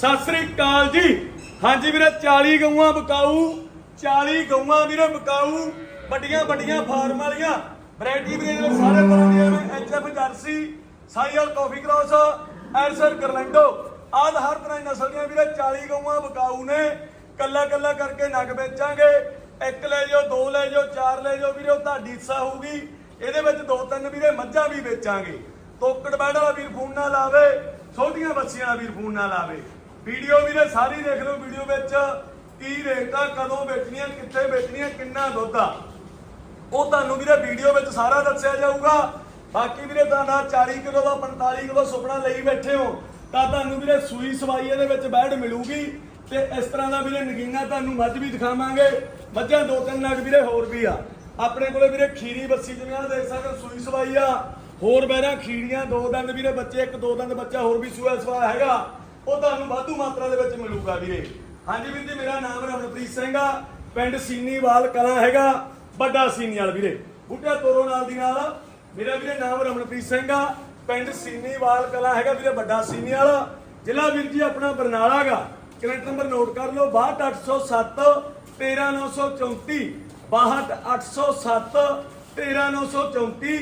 ਸਤਿ ਸ੍ਰੀ ਅਕਾਲ ਜੀ। ਹਾਂਜੀ ਵੀਰੇ 40 ਗਊਆਂ ਬਕਾਊ 40 ਗਊਆਂ ਵੀਰੇ ਬਕਾਊ ਵੱਡੀਆਂ ਵੱਡੀਆਂ ਫਾਰਮ ਵਾਲੀਆਂ। ਵੈਰਾਈਟੀ ਵੀਰੇ ਸਾਰੇ ਤਰ੍ਹਾਂ ਦੀਆਂ ਨੇ ਐਚਐਫ ਜਰਸੀ ਸਾਈਅਲ ਕਾਫੀ ਕ੍ਰਾਸ ਐਲਸਰ ਗਰਲੈਂਡੋ ਆਦ ਹਰ ਤਰ੍ਹਾਂ ਦੀ ਨਸਲ ਦੀਆਂ ਵੀਰੇ 40 ਗਊਆਂ ਬਕਾਊ ਨੇ। ਕੱਲਾ ਕੱਲਾ ਕਰਕੇ ਨਗ ਵੇਚਾਂਗੇ। ਇੱਕ ਲੈ ਜਾਓ, ਦੋ ਲੈ ਜਾਓ, ਚਾਰ ਲੈ ਜਾਓ ਵੀਰੇ, ਉਹ ਤੁਹਾਡੀ ਇੱਛਾ ਹੋਊਗੀ। ਇਹਦੇ ਵਿੱਚ ਦੋ ਤਿੰਨ ਵੀਰੇ ਮੱਝਾਂ ਵੀ ਵੇਚਾਂਗੇ। ਤੋਕੜ ਬੈੜ ਵਾਲਾ ਵੀਰ ਫੋਨ ਨਾ ਲਾਵੇ, ਛੋਟੀਆਂ ਬੱਚੀਆਂ ਵਾਲਾ ਵੀਰ ਫੋਨ ਨਾ ਲਾਵੇ। ਵੀਡੀਓ ਵੀਰੇ ਸਾਰੀ ਦੇਖ ਲਓ ਵੀਡੀਓ ਵਿੱਚ, ਕੀ ਰੇਟ ਆ ਕਦੋਂ ਵੇਚਣੀਆਂ, ਕਿੱਥੇ ਵੇਚਣੀਆਂ, ਕਿੰਨਾ ਦੁੱਧ ਆ। ਉਹ ਤੁਹਾਨੂੰ ਵੀਰੇ ਵੀਡੀਓ ਵਿੱਚ ਸਾਰਾ ਦੱਸਿਆ ਜਾਊਗਾ। ਬਾਕੀ ਵੀਰੇ ਤੁਹਾਡਾ 40 ਕਿਲੋ ਦਾ 45 ਕਿਲੋ ਸੁਪਨਾ ਲਈ ਬੈਠੇ ਹੋ, ਤਾਂ ਤੁਹਾਨੂੰ ਵੀਰੇ ਸੂਈ ਸਵਾਈ ਇਹਦੇ ਵਿੱਚ ਬੈੜ ਮਿਲੂਗੀ। ਤੇ ਇਸ ਤਰ੍ਹਾਂ ਦਾ ਵੀਰੇ ਨਗੀਨਾ ਤੁਹਾਨੂੰ ਮੱਝ ਵੀ ਦਿਖਾਵਾਂਗੇ। ਮੱਝਾਂ ਦੋ ਤਿੰਨ ਲੱਖ ਵੀਰੇ ਹੋਰ ਵੀ ਆ। ਆਪਣੇ ਕੋਲੇ ਵੀਰੇ ਖੀਰੀ ਬੱਸੀ ਜਿਵੇਂ ਆ ਦੇਖ ਸਕਦੇ ਸੂਈ ਸਵਾਈ ਆ। ਹੋਰ ਬਹਿਰਾ ਖੀੜੀਆਂ ਦੋ ਦੰਦ ਵੀਰੇ ਬੱਚੇ, ਇੱਕ ਦੋ ਦੰਦ ਬੱਚਾ ਹੋਰ ਵੀ ਸੂਆ ਸਵਾ ਹੈਗਾ। ਉਹ ਤੁਹਾਨੂੰ ਵਾਧੂ ਮਾਤਰਾ ਦੇ ਵਿੱਚ ਮਿਲੂਗਾ ਵੀਰੇ। ਹਾਂਜੀ ਵੀਰ ਜੀ, ਮੇਰਾ ਨਾਮ ਰਮਨਪ੍ਰੀਤ ਸਿੰਘ ਆ। ਪਿੰਡ ਸੀਨੀਵਾਲ ਕਲਾਂ ਹੈਗਾ, ਵੱਡਾ ਸੀਨੀਵਾਲ ਵੀਰੇ। ਬੁੱਢਾ ਤੋਰੋ ਨਾਲ ਦੀ ਨਾਲ ਮੇਰਾ ਵੀਰੇ ਨਾਮ ਰਮਨਪ੍ਰੀਤ ਸਿੰਘ ਆ। ਪਿੰਡ ਸੀਨੀਵਾਲ ਕਲਾਂ ਹੈਗਾ ਵੀਰੇ, ਵੱਡਾ ਸੀਨੀਵਾਲ। ਜ਼ਿਲ੍ਹਾ ਵੀਰ ਜੀ, ਆਪਣਾ ਬਰਨਾਲਾ ਕਨੈਕਟ ਨੰਬਰ ਨੋਟ ਕਰ ਲਓ 62807 13934 62807 13934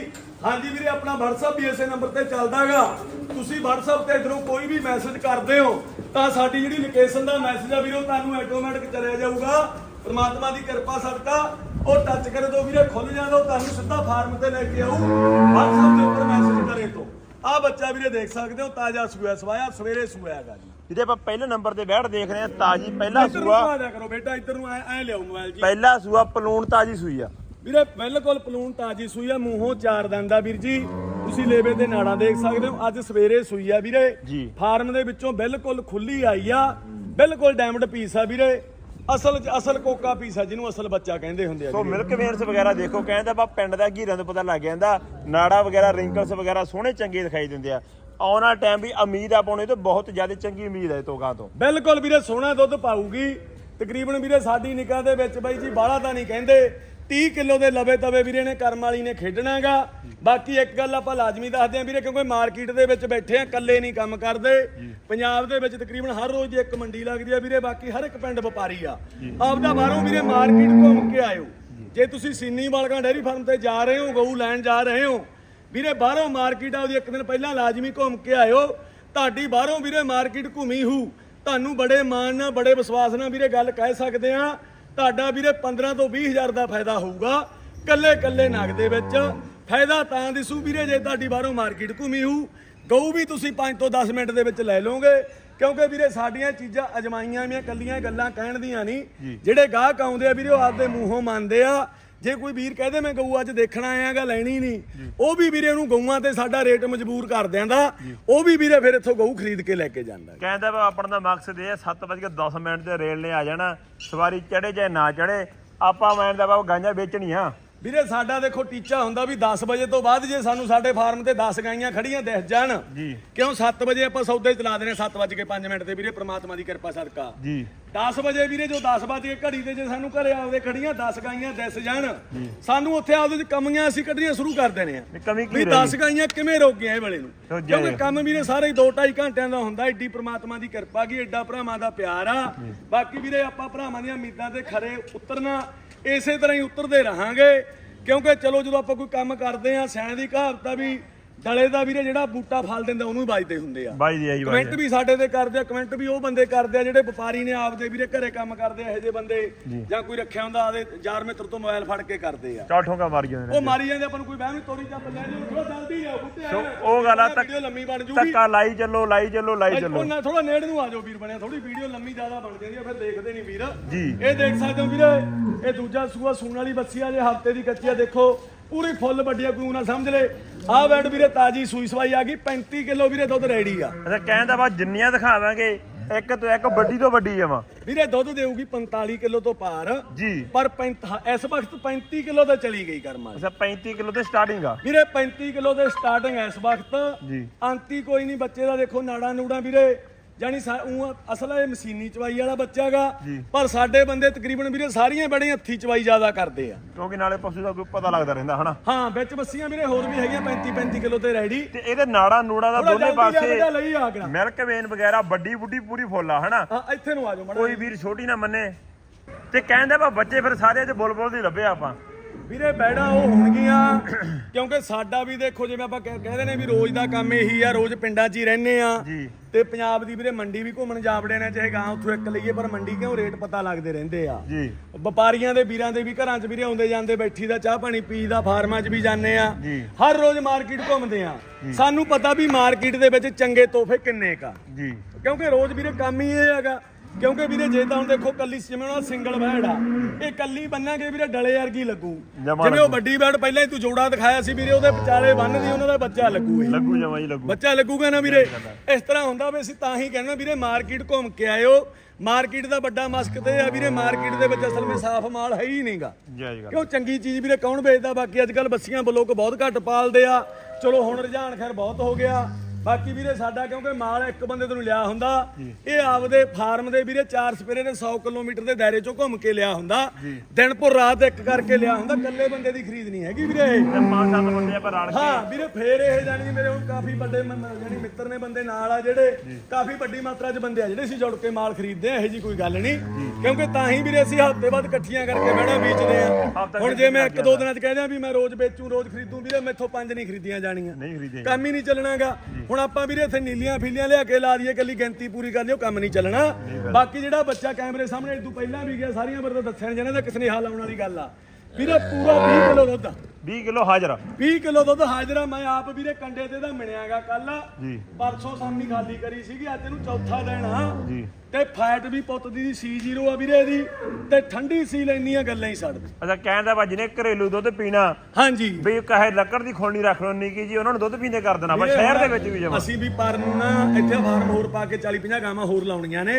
ਹਾਂਜੀ ਵੀਰੇ ਆਪਣਾ WhatsApp ਵੀ ਇਸੇ ਨੰਬਰ ਤੇ ਚੱਲਦਾਗਾ। ਤੁਸੀਂ WhatsApp ਤੇ ਇਧਰੋਂ ਕੋਈ ਵੀ ਮੈਸੇਜ ਕਰਦੇ ਹੋ ਤਾਂ ਸਾਡੀ ਜਿਹੜੀ ਲੋਕੇਸ਼ਨ ਦਾ ਮੈਸੇਜ ਆ ਵੀਰੇ ਤੁਹਾਨੂੰ ਆਟੋਮੈਟਿਕ ਚਲਿਆ ਜਾਊਗਾ। ਪ੍ਰਮਾਤਮਾ ਦੀ ਕਿਰਪਾ ਸਦਕਾ। ਉਹ ਟੱਚ ਕਰੇ ਤੋਂ ਵੀਰੇ ਖੁੱਲ ਜਾਂਦਾ ਉਹ ਤੁਹਾਨੂੰ ਸਿੱਧਾ ਫਾਰਮ ਤੇ ਲੈ ਕੇ ਆਊ। WhatsApp ਦੇ ਉੱਪਰ ਮੈਸੇਜ ਕਰੇ ਤੋਂ। ਆ ਬੱਚਾ ਵੀਰੇ ਦੇਖ ਸਕਦੇ ਹੋ ਤਾਜ਼ਾ ਸੂਆ ਸਵਾਇਆ ਸਵੇਰੇ ਸੂਆ ਹੈਗਾ ਜੀ। ਜਿਹਦੇ ਆਪਾਂ ਪਹਿਲੇ ਨੰਬਰ ਤੇ ਬੈਠ ਦੇਖ ਰਹੇ ਆ ਤਾਜੀ ਪਹਿਲਾ ਇੱਧਰ ਨੂੰ ਸੂਆ। ਆ ਜਾ ਕਰੋ ਬੇਟਾ ਇੱਧਰ ਨੂੰ ਐ ਐ ਲਿਆਓ ਮੋਬਾਈਲ ਜੀ। ਪਹਿਲਾ ਸੂਆ ਪਲੂਣ ਤਾਜੀ ਸੂਈ ਆ। ਵੀਰੇ ਬਿਲਕੁਲ ਪਲੂਣ ਤਾਜੀ ਸੂਈ ਆ ਮੂੰਹੋਂ ਚਾਰ ਦੰਦ ਆ ਵੀਰ ਜੀ। ਤੁਸੀਂ ਲੇਵੇ ਦੇ ਨਾੜਾਂ ਦੇਖ ਸਕਦੇ ਹੋ ਅੱਜ ਸਵੇਰੇ ਸੂਈ ਆ ਵੀਰੇ। ਜੀ। ਫਾਰਮ ਦੇ ਵਿੱਚੋਂ ਬਿਲਕੁਲ ਖੁੱਲੀ ਆਈ ਆ ਬਿਲਕੁਲ ਡਾਇਮੰਡ ਪੀਸ ਆ ਵੀਰੇ। ਅਸਲ ਚ ਅਸਲ ਕੋਕਾ ਪੀਸ ਆ ਜਿਹਨੂੰ ਅਸਲ ਬੱਚਾ ਕਹਿੰਦੇ ਹੁੰਦੇ ਆ ਸੋ। ਮਿਲਕ ਵੇਨਸ ਵਗੈਰਾ ਦੇਖੋ ਕਹਿੰਦਾ ਬਾ ਪਿੰਡ ਦਾ ਘੀਰਾਂ ਤੋਂ ਪਤਾ ਲੱਗ ਜਾਂਦਾ ਨਾੜਾ ਵਗੈਰਾ ਰਿੰਕਲਸ ਵਗੈਰਾ ਸੋਹਣੇ ਚੰਗੇ ਦਿਖਾਈ ਦਿੰਦੇ ਆ। ਆਉਣ ਵਾਲਾ ਟਾਈਮ ਵੀ ਉਮੀਦ ਆ ਪਾਉਣੇ ਤੋਂ ਬਹੁਤ ਜ਼ਿਆਦਾ ਚੰਗੀ ਉਮੀਦ ਹੈ ਤੋਗਾ ਤੋਂ। ਬਿਲਕੁਲ ਵੀਰੇ ਸੋਹਣਾ ਦੁੱਧ ਪਾਊਗੀ। ਤਕਰੀਬਨ ਵੀਰੇ ਸਾਡੀ ਨਿਕਾਹ ਦੇ ਵਿੱਚ ਬਾਈ ਜੀ ਬਾਹਲਾ ਤਾਂ ਨਹੀਂ ਕਹਿੰਦੇ। 30 ਕਿਲੋ ਦੇ ਲਵੇ ਤਵੇ ਵੀਰੇ ਨੇ ਕਰਮ ਵਾਲੀ ਨੇ ਖੇਡਣਾਗਾ। ਬਾਕੀ ਇੱਕ ਗੱਲ ਆਪਾਂ ਲਾਜ਼ਮੀ ਦੱਸਦੇ ਆਂ ਵੀਰੇ, ਕਿਉਂਕਿ ਮਾਰਕੀਟ ਦੇ ਵਿੱਚ ਬੈਠੇ ਆ, ਇਕੱਲੇ ਨਹੀਂ ਕੰਮ ਕਰਦੇ। ਪੰਜਾਬ ਦੇ ਵਿੱਚ ਤਕਰੀਬਨ ਹਰ ਰੋਜ਼ ਦੀ ਇੱਕ ਮੰਡੀ ਲੱਗਦੀ ਆ ਵੀਰੇ, ਬਾਕੀ ਹਰ ਇੱਕ ਪਿੰਡ ਵਪਾਰੀ ਆ। ਆਪਦਾ ਬਾਹਰੋਂ ਵੀਰੇ ਮਾਰਕੀਟ ਘੁੰਮ ਕੇ ਆਇਓ। ਜੇ ਤੁਸੀਂ ਸੀਨੀ ਵਾਲਕਾਂ ਡੇਅਰੀ ਫਾਰਮ ਤੇ ਜਾ ਰਹੇ ਹੋ, ਗਊ ਲੈਣ ਜਾ ਰਹੇ ਹੋ, ਵੀਰੇ ਬਾਹਰੋਂ ਮਾਰਕੀਟ ਆ, ਉਹਦੀ ਇੱਕ ਦਿਨ ਪਹਿਲਾਂ ਲਾਜ਼ਮੀ ਘੁੰਮ ਕੇ ਆਇਓ। ਤੁਹਾਡੀ ਬਾਹਰੋਂ ਵੀਰੇ ਮਾਰਕੀਟ ਘੁੰਮੀ ਹੂ। ਤੁਹਾਨੂੰ ਬੜੇ ਮਾਣ ਨਾਲ, ਬੜੇ ਵਿਸ਼ਵਾਸ ਨਾਲ ਵੀਰੇ ਗੱਲ ਕਹਿ ਸਕਦੇ ਆ। ਤੁਹਾਡਾ ਵੀਰੇ 15 ਤੋਂ 20 ਹਜ਼ਾਰ ਦਾ ਫਾਇਦਾ ਹੋਊਗਾ ਕੱਲੇ ਕੱਲੇ ਨਗ ਦੇ ਵਿੱਚ। ਫਾਇਦਾ ਤਾਂ ਦਿਸੂ ਵੀਰੇ ਜੇ ਤੁਹਾਡੀ ਬਾਹਰੋਂ ਮਾਰਕੀਟ ਘੁੰਮੀ ਹੂ ਗਊ ਵੀ ਤੁਸੀਂ 5 ਤੋਂ 10 ਮਿੰਟ ਦੇ ਵਿੱਚ ਲੈ ਲਓਗੇ। ਕਿਉਂਕਿ ਵੀਰੇ ਸਾਡੀਆਂ ਚੀਜ਼ਾਂ ਅਜਮਾਈਆਂ ਵੀਆਂ ਕੱਲੀਆਂ ਗੱਲਾਂ ਕਹਿਣ ਦੀਆਂ ਨਹੀਂ। ਜਿਹੜੇ ਗਾਹਕ ਆਉਂਦੇ ਆ ਵੀਰੇ ਉਹ ਆਪਦੇ ਮੂੰਹੋਂ ਮੰਨਦੇ ਆ। ਜੇ ਕੋਈ ਵੀਰ ਕਹਦੇ ਮੈਂ ਗਊ ਅੱਜ ਦੇਖਣਾ ਆਇਆਗਾ ਲੈਣੀ ਨਹੀਂ ਉਹ ਵੀ ਵੀਰੇ ਉਹਨੂੰ ਗਊਆਂ ਤੇ ਸਾਡਾ ਰੇਟ ਮਜਬੂਰ ਕਰ ਦਿਆਂਦਾ ਉਹ ਵੀ ਵੀਰੇ ਫਿਰ ਇੱਥੋਂ ਗਊ ਖਰੀਦ ਕੇ ਲੈ ਕੇ ਜਾਂਦਾ ਕਹਿੰਦਾ ਵਾ ਆਪਣਾ ਦਾ ਮਕਸਦ ਇਹ ਹੈ 7:10 ਮਿੰਟ ਤੇ ਰੇਲ ਨੇ ਆ ਜਾਣਾ ਸਵਾਰੀ ਚੜੇ ਚਾਹੇ ਨਾ ਚੜੇ ਆਪਾਂ ਮੈਂ ਦਾ ਵਾ ਗਾਂਜਾਂ ਵੇਚਣੀਆਂ ਵੀਰੇ ਸਾਡਾ ਦੇਖੋ ਟੀਚਾ ਹੁੰਦਾ ਵੀ 10 ਵਜੇ ਤੋਂ ਬਾਅਦ ਜੇ ਸਾਨੂੰ ਸਾਡੇ ਫਾਰਮ ਤੇ 10 ਗਾਈਆਂ ਖੜੀਆਂ ਦਿਖ ਜਾਣ ਜੀ। ਕਿਉਂ 7 ਵਜੇ ਆਪਾਂ ਸੌਦੇ ਚਲਾ ਦੇਣੇ 7 ਵਜੇ ਕੇ 5 ਮਿੰਟ ਤੇ ਵੀਰੇ ਪ੍ਰਮਾਤਮਾ ਦੀ ਕਿਰਪਾ ਸਦਕਾ। ਜੀ। 10 ਵਜੇ ਵੀਰੇ ਜੋ 10 ਵਜੇ ਘੜੀ ਤੇ ਜੇ ਸਾਨੂੰ ਘਰੇ ਆਪਦੇ ਖੜੀਆਂ 10 ਗਾਈਆਂ ਦਿਸ ਜਾਣ ਸਾਨੂੰ ਉੱਥੇ ਆਪਦੇ ਚ ਕਮੀਆਂ ਅਸੀਂ ਕੱਢਣੀਆਂ ਸ਼ੁਰੂ ਕਰ ਦੇਣੇ ਆ। ਵੀ ਕਮੀ ਕੀ ਵੀ ਰਹੀ 10 ਗਾਈਆਂ ਕਿਵੇਂ ਰੋਕ ਗਈਆਂ ਇਹ ਵੇਲੇ ਨੂੰ? ਕਿਉਂਕਿ। ਕੰਮ ਵੀਰੇ ਸਾਰੇ 2.5 ਘੰਟਿਆਂ ਦਾ ਹੁੰਦਾ ਏਡੀ ਪ੍ਰਮਾਤਮਾ ਦੀ ਕਿਰਪਾ ਕੀ ਏਡਾ ਭਰਾਵਾਂ ਦਾ ਪਿਆਰ ਆ। ਬਾਕੀ ਵੀਰੇ ਆਪਾਂ ਭਰਾਵਾਂ ਦੀਆਂ ਉਮੀਦਾਂ ਤੇ ਖਰੇ ਉਤਰਨਾ ਇਸੇ ਤਰ੍ਹਾਂ ਹੀ ਉਤਰਦੇ ਰਹਾਂਗੇ। ਕਿਉਂਕਿ ਚਲੋ ਜਦੋਂ ਆਪਾਂ ਕੋਈ ਕੰਮ ਕਰਦੇ ਆ ਸਿਆਣੇ ਦੀ ਕਹਾਵਤ ਆ ਵੀ ਡਲੇ ਦਾ ਵੀਰੇ ਜਿਹੜਾ ਬੂਟਾ ਫਲ ਦਿੰਦਾ ਉਹਨੂੰ ਹੀ ਵੱਜਦੇ ਹੁੰਦੇ ਆ। ਬਾਈ ਜੀ ਆਈ ਬਾਈ ਕਮੈਂਟ ਵੀ ਸਾਡੇ ਤੇ ਕਰਦੇ ਆ ਕਮੈਂਟ ਵੀ ਉਹ ਬੰਦੇ ਕਰਦੇ ਆ ਜਿਹੜੇ ਵਪਾਰੀ ਨੇ ਆਪਦੇ ਵੀਰੇ ਘਰੇ ਕੰਮ ਕਰਦੇ ਆ ਇਹੋ ਜਿਹੇ ਬੰਦੇ ਜਾਂ। ਕੋਈ ਰੱਖਿਆ ਹੁੰਦਾ ਆਦੇ ਯਾਰ ਮਿੱਤਰ ਤੋਂ ਮੋਬਾਈਲ ਫੜ ਕੇ ਕਰਦੇ ਆ। ਚੌਠੋਂ ਮਾਰ ਜਾਂਦੇ ਉਹ ਨੇ ਮਾਰੀ ਜਾਂਦੇ ਆਪਾਂ ਨੂੰ ਕੋਈ ਵਹਿਮ ਤੋਰੀ ਚੱਪ ਲੈ ਜਾਓ ਥੋੜਾ ਜਲਦੀ ਆਓ ਬੁੱਤੇ ਸੋ ਉਹ ਗੱਲ ਆ ਤੱਕ ਲੰਮੀ ਬਣ ਜੂਗੀ। ਧੱਕਾ ਲਾਈ ਚੱਲੋ ਲਾਈ ਚੱਲੋ ਲਾਈ ਚੱਲੋ। ਉਹਨਾਂ ਥੋੜਾ ਨੇੜੇ ਨੂੰ ਆ ਜਾਓ ਵੀਰ ਬਣਿਆ ਥੋੜੀ ਵੀਡੀਓ ਲੰਮੀ ਜ਼ਿਆਦਾ ਬਣ ਜਾਂਦੀ ਆ ਫਿਰ ਦੇਖਦੇ ਨਹੀਂ ਵੀਰ। ਜੀ। ਇਹ ਦੇਖ ਸਕਦੇ ਹੋ ਵੀਰੇ ਇਹ ਦੂਜਾ ਸੂਆ ਸੂਣ ਵਾਲੀ ਬੱਸੀ ਆ ਜੇ ਹਫ਼ਤੇ ਦੀ ਕੱਚੀ ਆ ਦੇਖੋ। ਪੂਰੀ ਫੁੱਲ ਵੱਡੀ ਆ ਕੋਈ ਨਾ ਸਮਝ ਲੈ। ਆਹ ਬੈਡ ਵੀਰੇ ਤਾਜੀ ਸੂਈ ਸਵਾਈ ਆ ਗਈ 35 ਕਿਲੋ ਵੀਰੇ ਦੁੱਧ ਰੈਡੀ ਆ। ਅੱਛਾ ਕਹਿੰਦਾ ਬਾ ਜਿੰਨੀਆਂ ਦਿਖਾਵਾਂਗੇ ਇੱਕ ਤੋਂ ਇੱਕ ਵੱਡੀ ਤੋਂ ਵੱਡੀ ਆਵਾਂ ਵੀਰੇ ਦੁੱਧ ਦੇਊਗੀ 45 ਕਿਲੋ ਤੋਂ ਪਾਰ ਜੀ। ਪਰ 35 ਇਸ ਵਕਤ 35 ਕਿਲੋ ਤੇ ਚਲੀ ਗਈ ਕਰਮਾਂ ਅੱਛਾ 35 ਕਿਲੋ ਤੇ ਸਟਾਰਟਿੰਗ ਆ। ਵੀਰੇ 35 ਕਿਲੋ ਦੇ ਸਟਾਰਟਿੰਗ ਇਸ ਵਕਤ। ਜੀ। ਅੰਤੀ ਕੋਈ ਨਹੀਂ ਬੱਚੇ ਦਾ ਦੇਖੋ ਨਾੜਾ ਨੂੜਾ ਵੀਰੇ। ਜਾਨੀ ਉਹ ਅਸਲ ਇਹ ਮਸ਼ੀਨੀ ਚਵਾਈ ਵਾਲਾ ਬੱਚਾਗਾ। ਪਰ ਸਾਡੇ ਬੰਦੇ ਤਕਰੀਬਨ ਵੀਰੇ ਸਾਰੀਆਂ ਬੜੀਆਂ ਹੱਥੀ ਚਵਾਈ ਜ਼ਿਆਦਾ ਕਰਦੇ ਆ। ਕਿਉਂਕਿ ਨਾਲੇ ਪਸ਼ੂ ਦਾ ਕੋਈ ਪਤਾ ਲੱਗਦਾ ਰਹਿੰਦਾ ਹਨਾ? ਹਾਂ ਵਿੱਚ ਬੱਸੀਆਂ ਵੀਰੇ ਹੋਰ ਵੀ ਹੈਗੀਆਂ 35 35 ਕਿਲੋ ਤੇ ਰੈਡੀ। ਤੇ ਇਹਦੇ ਨਾੜਾ ਨੂੜਾ ਦਾ ਦੋਨੇ ਪਾਸੇ ਮਿਲਕ ਵੇਨ ਵਗੈਰਾ ਵੱਡੀ ਬੁੱਢੀ ਪੂਰੀ ਫੁੱਲ ਆ ਹਨਾ? ਹਾਂ ਇੱਥੇ ਨੂੰ ਆ ਜਾਓ ਮੜਾ ਕੋਈ ਵੀਰ ਛੋਟੀ ਨਾ ਮੰਨੇ। ਤੇ ਕਹਿੰਦੇ ਬਾ ਬੱਚੇ ਫਿਰ ਸਾਰੇ ਚ ਬੁਲਬੁਲ ਦੀ ਲੱਭੇ ਆਪਾਂ। ਵੀਰੇ ਬੈੜਾ ਉਹ ਹੋਣਗੀਆਂ ਕਿਉਂਕਿ ਸਾਡਾ ਵੀ ਦੇਖੋ ਜਿਵੇਂ ਆਪਾਂ ਕਹਿ- ਕਹਿੰਦੇ ਨੇ ਵੀ ਰੋਜ਼ ਦਾ ਕੰਮ ਇਹੀ ਆ ਰੋਜ਼ ਪਿੰਡਾਂ 'ਚ ਹੀ ਰਹਿੰਦੇ ਆ। ਜੀ। ਤੇ ਪੰਜਾਬ ਦੀ ਵੀਰੇ ਮੰਡੀ ਵੀ ਘੁੰਮਣ ਜਾਵੜੇ ਨੇ ਚਾਹੇ ਗਾਂ ਉੱਥੋਂ ਇੱਕ ਲਈਏ ਪਰ ਮੰਡੀ ਕਿਉਂ ਰੇਟ ਪਤਾ ਲੱਗਦੇ ਰਹਿੰਦੇ ਆ? ਜੀ। ਵਪਾਰੀਆਂ ਦੇ ਵੀਰਾਂ ਦੇ ਵੀ ਘਰਾਂ 'ਚ ਵੀਰੇ ਆਉਂਦੇ ਜਾਂਦੇ ਬੈਠੀ ਦਾ ਚਾਹ ਪਾਣੀ ਪੀਦਾ ਫਾਰਮਾਂ 'ਚ ਵੀ ਜਾਂਦੇ ਆ। ਜੀ। ਹਰ ਰੋਜ਼ ਮਾਰਕੀਟ ਘੁੰਮਦੇ ਆ। ਸਾਨੂੰ ਪਤਾ ਵੀ ਮਾਰਕੀਟ ਦੇ ਵਿੱਚ ਚੰਗੇ ਤੋਹਫੇ ਕਿੰਨੇ ਕਾ ਜੀ। ਕਿਉਂਕਿ ਰੋਜ਼ ਵੀਰੇ ਕੰਮ ਹੀ ਇਹ ਹੈਗਾ ਕਿਉਂਕਿ ਵੀਰੇ ਜੇ ਤਾਂ ਹੁਣ ਦੇਖੋ ਕੱਲੀ ਜਿਵੇਂ ਉਹਨਾਂ ਸਿੰਗਲ ਬੈੜ ਆ ਇਹ ਕੱਲੀ ਬੰਨਾਂਗੇ ਵੀਰੇ ਡਲੇ ਵਰਗੀ ਲੱਗੂ। ਜਮਾਂ ਜਿਵੇਂ ਉਹ ਲੱਗੂ। ਵੱਡੀ ਬੈੜ ਪਹਿਲਾਂ ਹੀ ਤੂੰ ਜੋੜਾ ਦਿਖਾਇਆ ਸੀ ਵੀਰੇ ਉਹਦੇ ਵਿਚਾਲੇ ਬੰਨਦੀ ਉਹਨਾਂ ਦਾ ਬੱਚਾ ਲੱਗੂ ਇਹ। ਲੱਗੂ ਜਮਾ ਜੀ ਲੱਗੂ। ਬੱਚਾ ਲੱਗੂਗਾ ਨਾ ਵੀਰੇ। ਇਸ ਤਰ੍ਹਾਂ ਹੁੰਦਾ ਵੀ ਅਸੀਂ ਤਾਂ ਹੀ ਕਹਿੰਦੇ ਵੀਰੇ ਮਾਰਕੀਟ ਘੁੰਮ ਕੇ ਆਇਓ। ਮਾਰਕੀਟ ਦਾ ਵੱਡਾ ਮਸਕ ਤੇ ਆ ਵੀਰੇ ਮਾਰਕੀਟ ਦੇ ਵਿੱਚ ਅਸਲ ਵਿੱਚ ਸਾਫ਼ ਮਾਲ ਹੈ ਹੀ ਨਹੀਂਗਾ। ਜੈ ਜੀ ਗੱਲ। ਕਿਉਂ ਚੰਗੀ ਚੀਜ਼ ਵੀਰੇ ਕੌਣ ਵੇਚਦਾ? ਬਾਕੀ ਅੱਜ ਕੱਲ ਬੱਸੀਆਂ ਲੋਕ ਬਹੁਤ ਘੱਟ ਪਾਲਦੇ ਆ। ਚਲੋ ਹੁਣ ਰੁਝਾਨ ਖੈਰ ਬਹੁਤ ਹੋ ਗਿਆ। ਬਾਕੀ ਵੀਰੇ ਸਾਡਾ ਕਿਉਂਕਿ ਮਾਲ ਇੱਕ ਬੰਦੇ ਤੋਂ ਲਿਆ ਹੁੰਦਾ ਇਹ ਆਪਦੇ ਫਾਰਮ ਦੇ ਵੀਰੇ ਚਾਰ ਸਪੇਰੇ ਦੇ 100 ਕਿਲੋਮੀਟਰ ਦੇ ਦਾਇਰੇ ਚੋਂ ਘੁੰਮ ਕੇ ਲਿਆ ਹੁੰਦਾ। ਦਿਨ ਭਰ ਰਾਤ ਇੱਕ ਕਰਕੇ ਲਿਆ ਹੁੰਦਾ ਇਕੱਲੇ ਬੰਦੇ ਦੀ ਖਰੀਦ ਨਹੀਂ ਹੈਗੀ ਵੀਰੇ। ਪੰਜ ਸੱਤ ਬੰਦੇ ਆਪਾਂ ਰਲ ਕੇ ਹਾਂ ਵੀਰੇ ਫੇਰ ਇਹ ਕਿ ਮੇਰੇ ਹੁਣ ਕਾਫੀ ਵੱਡੇ ਜਾਣੀ ਮਿੱਤਰ ਨੇ ਬੰਦੇ ਨਾਲ ਆ ਜਿਹੜੇ ਕਾਫੀ ਵੱਡੀ ਮਾਤਰਾ 'ਚ ਬੰਦੇ ਆ ਜਿਹੜੇ ਅਸੀਂ ਜੁੜ ਕੇ ਮਾਲ ਖਰੀਦਦੇ ਆ ਇਹੋ ਜੀ ਕੋਈ ਗੱਲ ਨਹੀਂ। ਕਿਉਂਕਿ ਤਾਂ ਹੀ ਵੀਰੇ ਅਸੀਂ ਹਫ਼ਤੇ ਬਾਅਦ ਇਕੱਠੀਆਂ ਕਰਕੇ ਬਹਿਣਾ ਵੇਚਦੇ ਆ। ਹੁਣ ਜੇ ਮੈਂ ਇੱਕ ਦੋ ਦਿਨਾਂ 'ਚ ਕਹਿੰਦਾ ਵੀ ਮੈਂ ਰੋਜ਼ ਵੇਚੂ ਰੋਜ਼ ਖਰੀਦੂ ਵੀਰੇ ਮੈਥੋਂ ਪੰਜ ਨਹੀਂ ਖਰੀਦੀਆਂ ਜਾਣੀਆਂ। ਕੰਮ ਹੀ ਨਹੀਂ ਚੱਲਣਾਗਾ। ਹੁਣ ਆਪਾਂ ਵੀਰੇ ਇੱਥੇ ਨੀਲੀਆਂ ਫੀਲੀਆਂ ਲਿਆ ਕੇ ਲਾ ਦਈਏ ਕੱਲੀ ਗਿਣਤੀ ਪੂਰੀ ਕਰ ਲਿਓ ਕੰਮ ਨਹੀਂ ਚੱਲਣਾ। ਬਾਕੀ ਜਿਹੜਾ ਬੱਚਾ ਕੈਮਰੇ ਸਾਹਮਣੇ ਤੋਂ ਪਹਿਲਾਂ ਵੀ ਗਿਆ ਸਾਰੀਆਂ ਬਾਰੇ ਤਾਂ ਦੱਸਿਆ ਜਾਣਾ ਤਾਂ ਕਿਸ ਨੇ ਹਾਲ ਆਉਣ ਵਾਲੀ ਗੱਲ ਆ। ਵੀਰੇ ਪੂਰਾ 20 ਕਿਲੋ ਦੁੱਧ। ਆ 20 ਕਿਲੋ ਹਾਜ਼ਰ। 20 ਕਿਲੋ ਦੁੱਧ ਹਾਜ਼ਰਾ ਮੈਂ ਆਪ ਵੀਰੇ ਕੰਡੇ ਤੇ ਦਾ ਮਿਣਿਆਗਾ ਕੱਲ। ਜੀ। ਪਰਸੋਂ ਸਾਮੀ ਖਾਲੀ ਕਰੀ ਸੀਗੀ ਅੱਜ ਇਹਨੂੰ ਚੌਥਾ ਦਿਨ ਆ। ਜੀ। ਤੇ ਫੈਟ ਵੀ ਪੁੱਤ ਦੀ C0 ਆ ਵੀਰੇ ਦੀ ਤੇ ਠੰਡੀ ਸੀ ਲੈਣੀਆਂ ਗੱਲਾਂ ਹੀ ਛੱਡ ਅੱਛਾ ਕਹਿੰਦਾ ਬਾ ਜਿਹਨੇ ਘਰੇਲੂ ਦੁੱਧ ਪੀਣਾ। ਹਾਂਜੀ। ਵੀ ਕਹੇ ਲੱਕੜ ਦੀ ਖੋਲਣੀ ਰੱਖ ਲਓ ਨਿੱਕੀ ਜੀ ਉਹਨਾਂ ਨੂੰ ਦੁੱਧ ਪੀਂਦੇ ਕਰ ਦੇਣਾ ਬਾ ਸ਼ਹਿਰ ਦੇ ਵਿੱਚ ਵੀ ਜਮਾ ਅਸੀਂ ਵੀ ਪਰ ਨੂੰ ਨਾ ਇੱਥੇ ਫਾਰਮ ਹੋਰ ਪਾ ਕੇ 40 50 ਗਾਵਾਂ ਹੋਰ ਲਾਉਣੀਆਂ ਨੇ।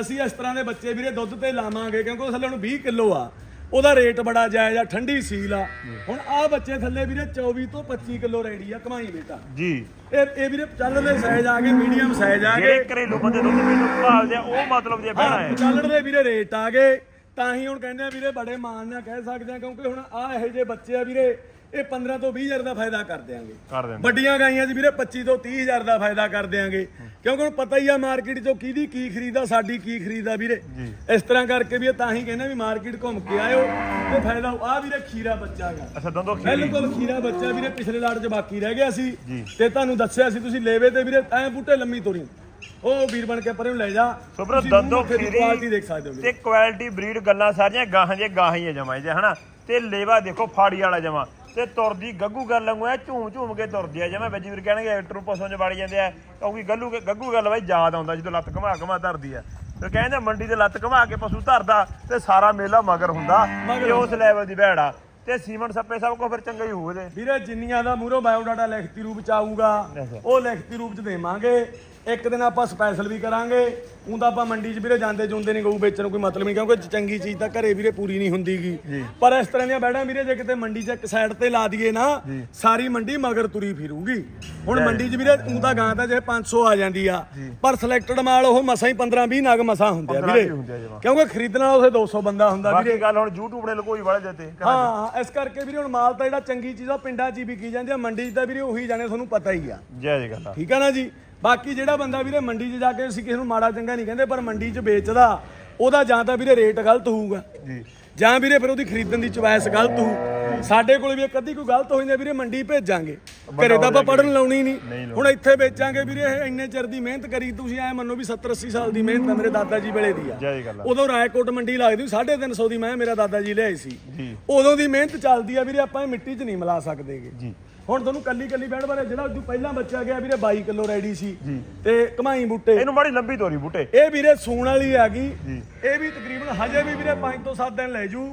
ਅਸੀਂ ਇਸ ਤਰ੍ਹਾਂ ਦੇ ਬੱਚੇ ਵੀਰੇ ਦੁੱਧ ਤੇ ਲਾਵਾਂਗੇ ਕਿਉਂਕਿ ਥੱਲੇ ਹੁਣ 20 ਕਿਲੋ ਆ। ਉਹਦਾ ਰੇਟ ਬੜਾ ਜਾਇਜ਼ ਆ ਠੰਡੀ ਸੀਲ ਆ। ਹੁਣ ਆ ਬੱਚੇ ਥੱਲੇ ਵੀਰੇ 24 ਤੋਂ 25 ਕਿਲੋ ਰੈਡੀ ਆ ਕਮਾਈ ਬੇਟਾ ਜੀ। ਇਹ ਇਹ ਵੀਰੇ ਚੱਲਦੇ ਸਾਈਜ਼ ਆ ਗਏ ਮੀਡੀਅਮ ਸਾਈਜ਼ ਆ ਗਏ। ਜਿਹੜੇ ਘਰੇਲੂ ਬੰਦੇ ਦੁੱਧ ਪੀਣ ਭਾਲਦੇ ਆ ਉਹ ਮਤਲਬ ਦੀ ਬਹਿਣਾ ਹੈ। ਚੱਲਣ ਦੇ ਵੀਰੇ ਰੇਟ ਆ ਗਏ। ਤਾਂ ਹੀ ਹੁਣ ਕਹਿੰਦੇ ਆ ਵੀਰੇ ਬੜੇ ਮਾਣ ਨਾਲ ਕਹਿ ਸਕਦੇ ਆ ਕਿਉਂਕਿ ਹੁਣ ਆ ਇਹੋ ਜਿਹੇ ਬੱਚੇ ਆ ਵੀਰੇ ਇਹ 15 ਤੋਂ 20 ਹਜ਼ਾਰ ਦਾ ਫਾਇਦਾ ਕਰ ਦਿੰਦੇ ਵੱਡੀਆਂ ਗਾਈਆਂ 'ਚ ਵੀਰੇ 25 ਤੋਂ 30 ਹਜ਼ਾਰ ਦਾ ਫਾਇਦਾ ਕਰ ਦਿਆਂਗੇ। ਕਿਉਂਕਿ ਹੁਣ ਪਤਾ ਹੀ ਆ ਮਾਰਕੀਟ 'ਚੋਂ ਕਿਹਦੀ ਕੀ ਖਰੀਦਾ ਸਾਡੀ ਕੀ ਖਰੀਦਾ ਵੀਰੇ। ਇਸ ਤਰ੍ਹਾਂ ਕਰਕੇ ਵੀ ਇਹ ਤਾਂ ਹੀ ਕਹਿੰਦੇ ਵੀ ਮਾਰਕੀਟ ਘੁੰਮ ਕੇ ਆਇਓ। ਤੇ ਫਾਇਦਾ ਆ ਵੀਰੇ ਖੀਰਾ ਬੱਚਾ ਗਾ। ਅੱਛਾ ਦੰਦੋ ਖੀਰੀ। ਬਿਲਕੁਲ ਖੀਰਾ ਬੱਚਾ ਵੀਰੇ ਪਿਛਲੇ ਲਾਟ 'ਚ ਬਾਕੀ ਰਹਿ ਗਿਆ ਸੀ। ਤੇ ਤੁਹਾਨੂੰ ਦੱਸਿਆ ਸੀ ਤੁਸੀਂ ਲੇਵੇ ਤੇ ਵੀਰੇ ਐ ਬੂਟੇ ਲੰਮੀ ਤੋਰੀ। ਉਹ ਵੀਰ ਬਣ ਕੇ ਪਰੇ ਨੂੰ ਲੈ ਜਾ। ਸੋ ਭਰਾ ਤੁਸੀਂ ਮੂੰਹ ਦੰਦੋ ਖੀਰੀ ਕੁਆਲਿਟੀ ਦੇਖ ਸਕਦੇ ਹੋ। ਤੇ ਕੁਆਲਿਟੀ ਬਰੀਡ ਗੱਲਾਂ ਸਾਰੀਆਂ ਗਾਹਾਂ ਦੀਆਂ ਗਾਹਾਂ ਹੀ ਜਮਾ ਜੇ ਹਨਾ? ਤੇ ਲੇਵਾ ਦੇਖੋ ਫਾੜੀ ਵਾਲਾ ਜਮਾ। ਤੇ ਤੁਰਦੀ ਗੱਗੂ ਗੱਲ ਵਾਂਗੂ ਐ ਝੂਮ ਝੂਮ ਕੇ ਤੁਰਦੀ ਆ। ਜਿਵੇਂ ਵੀਰ ਕਹਿਣਗੇ ਐਕਟਰ ਪਸੋਂ ਚ ਵੜ ਜਾਂਦੇ ਆ ਕਿਉਂਕਿ ਗੱਲੂ ਗੱਗੂ ਗੱਲ ਬਾਈ ਯਾਦ ਆਉਂਦਾ ਜਦੋਂ ਲੱਤ ਘਮਾ ਘਮਾ ਧਰਦੀ ਆ। ਤੇ ਕਹਿੰਦੇ ਮੰਡੀ ਤੇ ਲੱਤ ਘਮਾ ਕੇ ਪਸ਼ੂ ਧਰਦਾ ਤੇ ਸਾਰਾ ਮੇਲਾ ਮਗਰ ਹੁੰਦਾ ਤੇ ਉਸ ਲੈਵਲ ਦੀ ਭੈੜਾ। ਤੇ ਸੀਮਨ ਸੱਪੇ ਸਭ ਕੋ ਫਿਰ ਚੰਗਾ ਹੀ ਹੋਊ ਇਹਦੇ ਵੀਰੇ ਜਿੰਨੀਆਂ ਦਾ ਮੂਰੋ ਬਾਇਓਡਾਟਾ ਲਿਖਤੀ ਰੂਪ ਚ ਆਊਗਾ। ਉਹ ਲਿਖਤੀ ਰੂਪ ਚ ਦੇਵਾਂਗੇ। ਇੱਕ ਦਿਨ ਆਪਾਂ ਸਪੈਸ਼ਲ ਵੀ ਕਰਾਂਗੇ। ਊਂ ਤਾਂ ਆਪਾਂ ਮੰਡੀ 'ਚ ਵੀਰੇ ਜਾਂਦੇ ਜੁੰਦੇ ਨਹੀਂ ਗਊ ਵੇਚਣ ਨੂੰ ਕੋਈ ਮਤਲਬ ਨਹੀਂ ਕਿਉਂਕਿ ਚੰਗੀ ਚੀਜ਼ ਤਾਂ ਘਰੇ ਵੀਰੇ ਪੂਰੀ ਨਹੀਂ ਹੁੰਦੀਗੀ। ਪਰ ਇਸ ਤਰ੍ਹਾਂ ਦੀਆਂ ਬੈੜਾਂ ਵੀਰੇ ਜੇ ਕਿਤੇ ਮੰਡੀ 'ਚ ਇੱਕ ਸਾਈਡ ਤੇ ਲਾ ਦਈਏ ਨਾ ਸਾਰੀ ਮੰਡੀ ਮਗਰ ਤੁਰੀ ਫਿਰੂਗੀ। ਹੁਣ ਮੰਡੀ 'ਚ ਵੀਰੇ ਊਂ ਤਾਂ ਗਾਂ ਤਾਂ ਜੇ 500 ਆ ਜਾਂਦੀ ਆ ਪਰ ਸਿਲੈਕਟਡ ਮਾਲ ਉਹ ਮਸਾਂ ਹੀ 15 20 ਨਗ ਮਸਾਂ ਹੁੰਦੇ ਆ 15 ਵੀਰੇ। ਕਿਉਂਕਿ ਖਰੀਦਣਾ ਉਸੇ 200 ਬੰਦਾ ਹੁੰਦਾ ਵੀਰੇ। ਗੱਲ ਹੁਣ YouTube ਨੇ ਲਕੋਈ ਵਾਲੇ ਦਿੱਤੇ ਹਾਂ ਹਾਂ, ਇਸ ਕਰਕੇ ਵੀਰੇ ਹੁਣ ਮਾਲ ਤਾਂ ਜਿਹੜਾ ਚੰਗੀ ਚੀਜ਼ ਆ ਪਿੰਡਾਂ 'ਚ ਹੀ ਵਿਕੀ ਜਾਂਦੀ ਆ ਮੰਡੀ 'ਚ ਤਾਂ ਵੀਰੇ ਉਹੀ ਜਾਣੇ ਤੁਹਾਨੂੰ ਪਤਾ ਹੀ ਆ। ਜੈ ਜੀ ਗੱਲ ਠੀਕ ਆ ਨਾ ਜੀ? ਬਾਕੀ ਜਿਹੜਾ ਬੰਦਾ ਵੀਰੇ ਮੰਡੀ 'ਚ ਜਾ ਕੇ ਅਸੀਂ ਕਿਸੇ ਨੂੰ ਮਾੜਾ ਚੰਗਾ ਨਹੀਂ ਕਹਿੰਦੇ ਪਰ ਮੰਡੀ 'ਚ ਵੇਚਦਾ ਉਹਦਾ ਜਾਂ ਤਾਂ ਵੀਰੇ ਰੇਟ ਗਲਤ ਹੋਊਗਾ। ਜੀ। ਜਾਂ ਵੀਰੇ ਫਿਰ ਉਹਦੀ ਖਰੀਦਣ ਦੀ ਚੁਆਇਸ ਗਲਤ ਹੋਊ। ਸਾਡੇ ਕੋਲ ਵੀ ਇੱਕ ਅੱਧੀ ਕੋਈ ਗਲਤ ਹੋ ਜਾਂਦੀ ਵੀਰੇ ਮੰਡੀ ਭੇਜਾਂਗੇ। ਘਰੇ ਤਾਂ ਆਪਾਂ ਪੜਨ ਲਾਉਣੀ ਨਹੀਂ। ਹੁਣ ਇੱਥੇ ਵੇਚਾਂਗੇ ਵੀਰੇ ਇਹ ਇੰਨੇ ਚਿਰ ਦੀ ਮਿਹਨਤ ਕਰੀ ਤੁਸੀਂ ਐ ਮੰਨੋ ਵੀ 70 80 ਸਾਲ ਦੀ ਮਿਹਨਤ ਆ ਮੇਰੇ ਦਾਦਾ ਜੀ ਵੇਲੇ ਦੀ ਆ। ਉਦੋਂ ਰਾਏਕੋਟ ਮੰਡੀ ਲੱਗਦੀ 350 ਦੀ ਮੈਂ ਮੇਰਾ ਦਾਦਾ ਜੀ ਲਿਆਈ ਸੀ। ਉਦੋਂ ਦੀ ਮਿਹਨਤ ਚੱਲਦੀ ਆ ਵੀਰੇ ਆਪਾਂ ਇਹ ਮਿੱਟੀ 'ਚ ਨਹੀਂ ਮਿਲਾ ਸਕਦੇਗੇ। ਜੀ। ਹੁਣ ਤੁਹਾਨੂੰ ਕੱਲੀ ਕੱਲੀ ਬੈੜ ਬਾਰੇ ਜਿਹੜਾ ਉਦੋਂ ਪਹਿਲਾਂ ਬੱਚਾ ਗਿਆ ਵੀਰੇ 22 ਕਿਲੋ ਰੈਡੀ ਸੀ। ਤੇ ਕਮਾਈ ਬੂਟੇ। ਇਹਨੂੰ ਮਾੜੀ ਲੰਬੀ ਤੋਰੀ ਬੂਟੇ। ਇਹ ਵੀਰੇ ਸੂਣ ਵਾਲੀ ਹੈਗੀ ਜੀ। ਇਹ ਵੀ ਤਕਰੀਬਨ ਹਜੇ ਵੀ ਵੀਰੇ 5 ਤੋਂ 7 ਦਿਨ ਲੈ ਜੂ।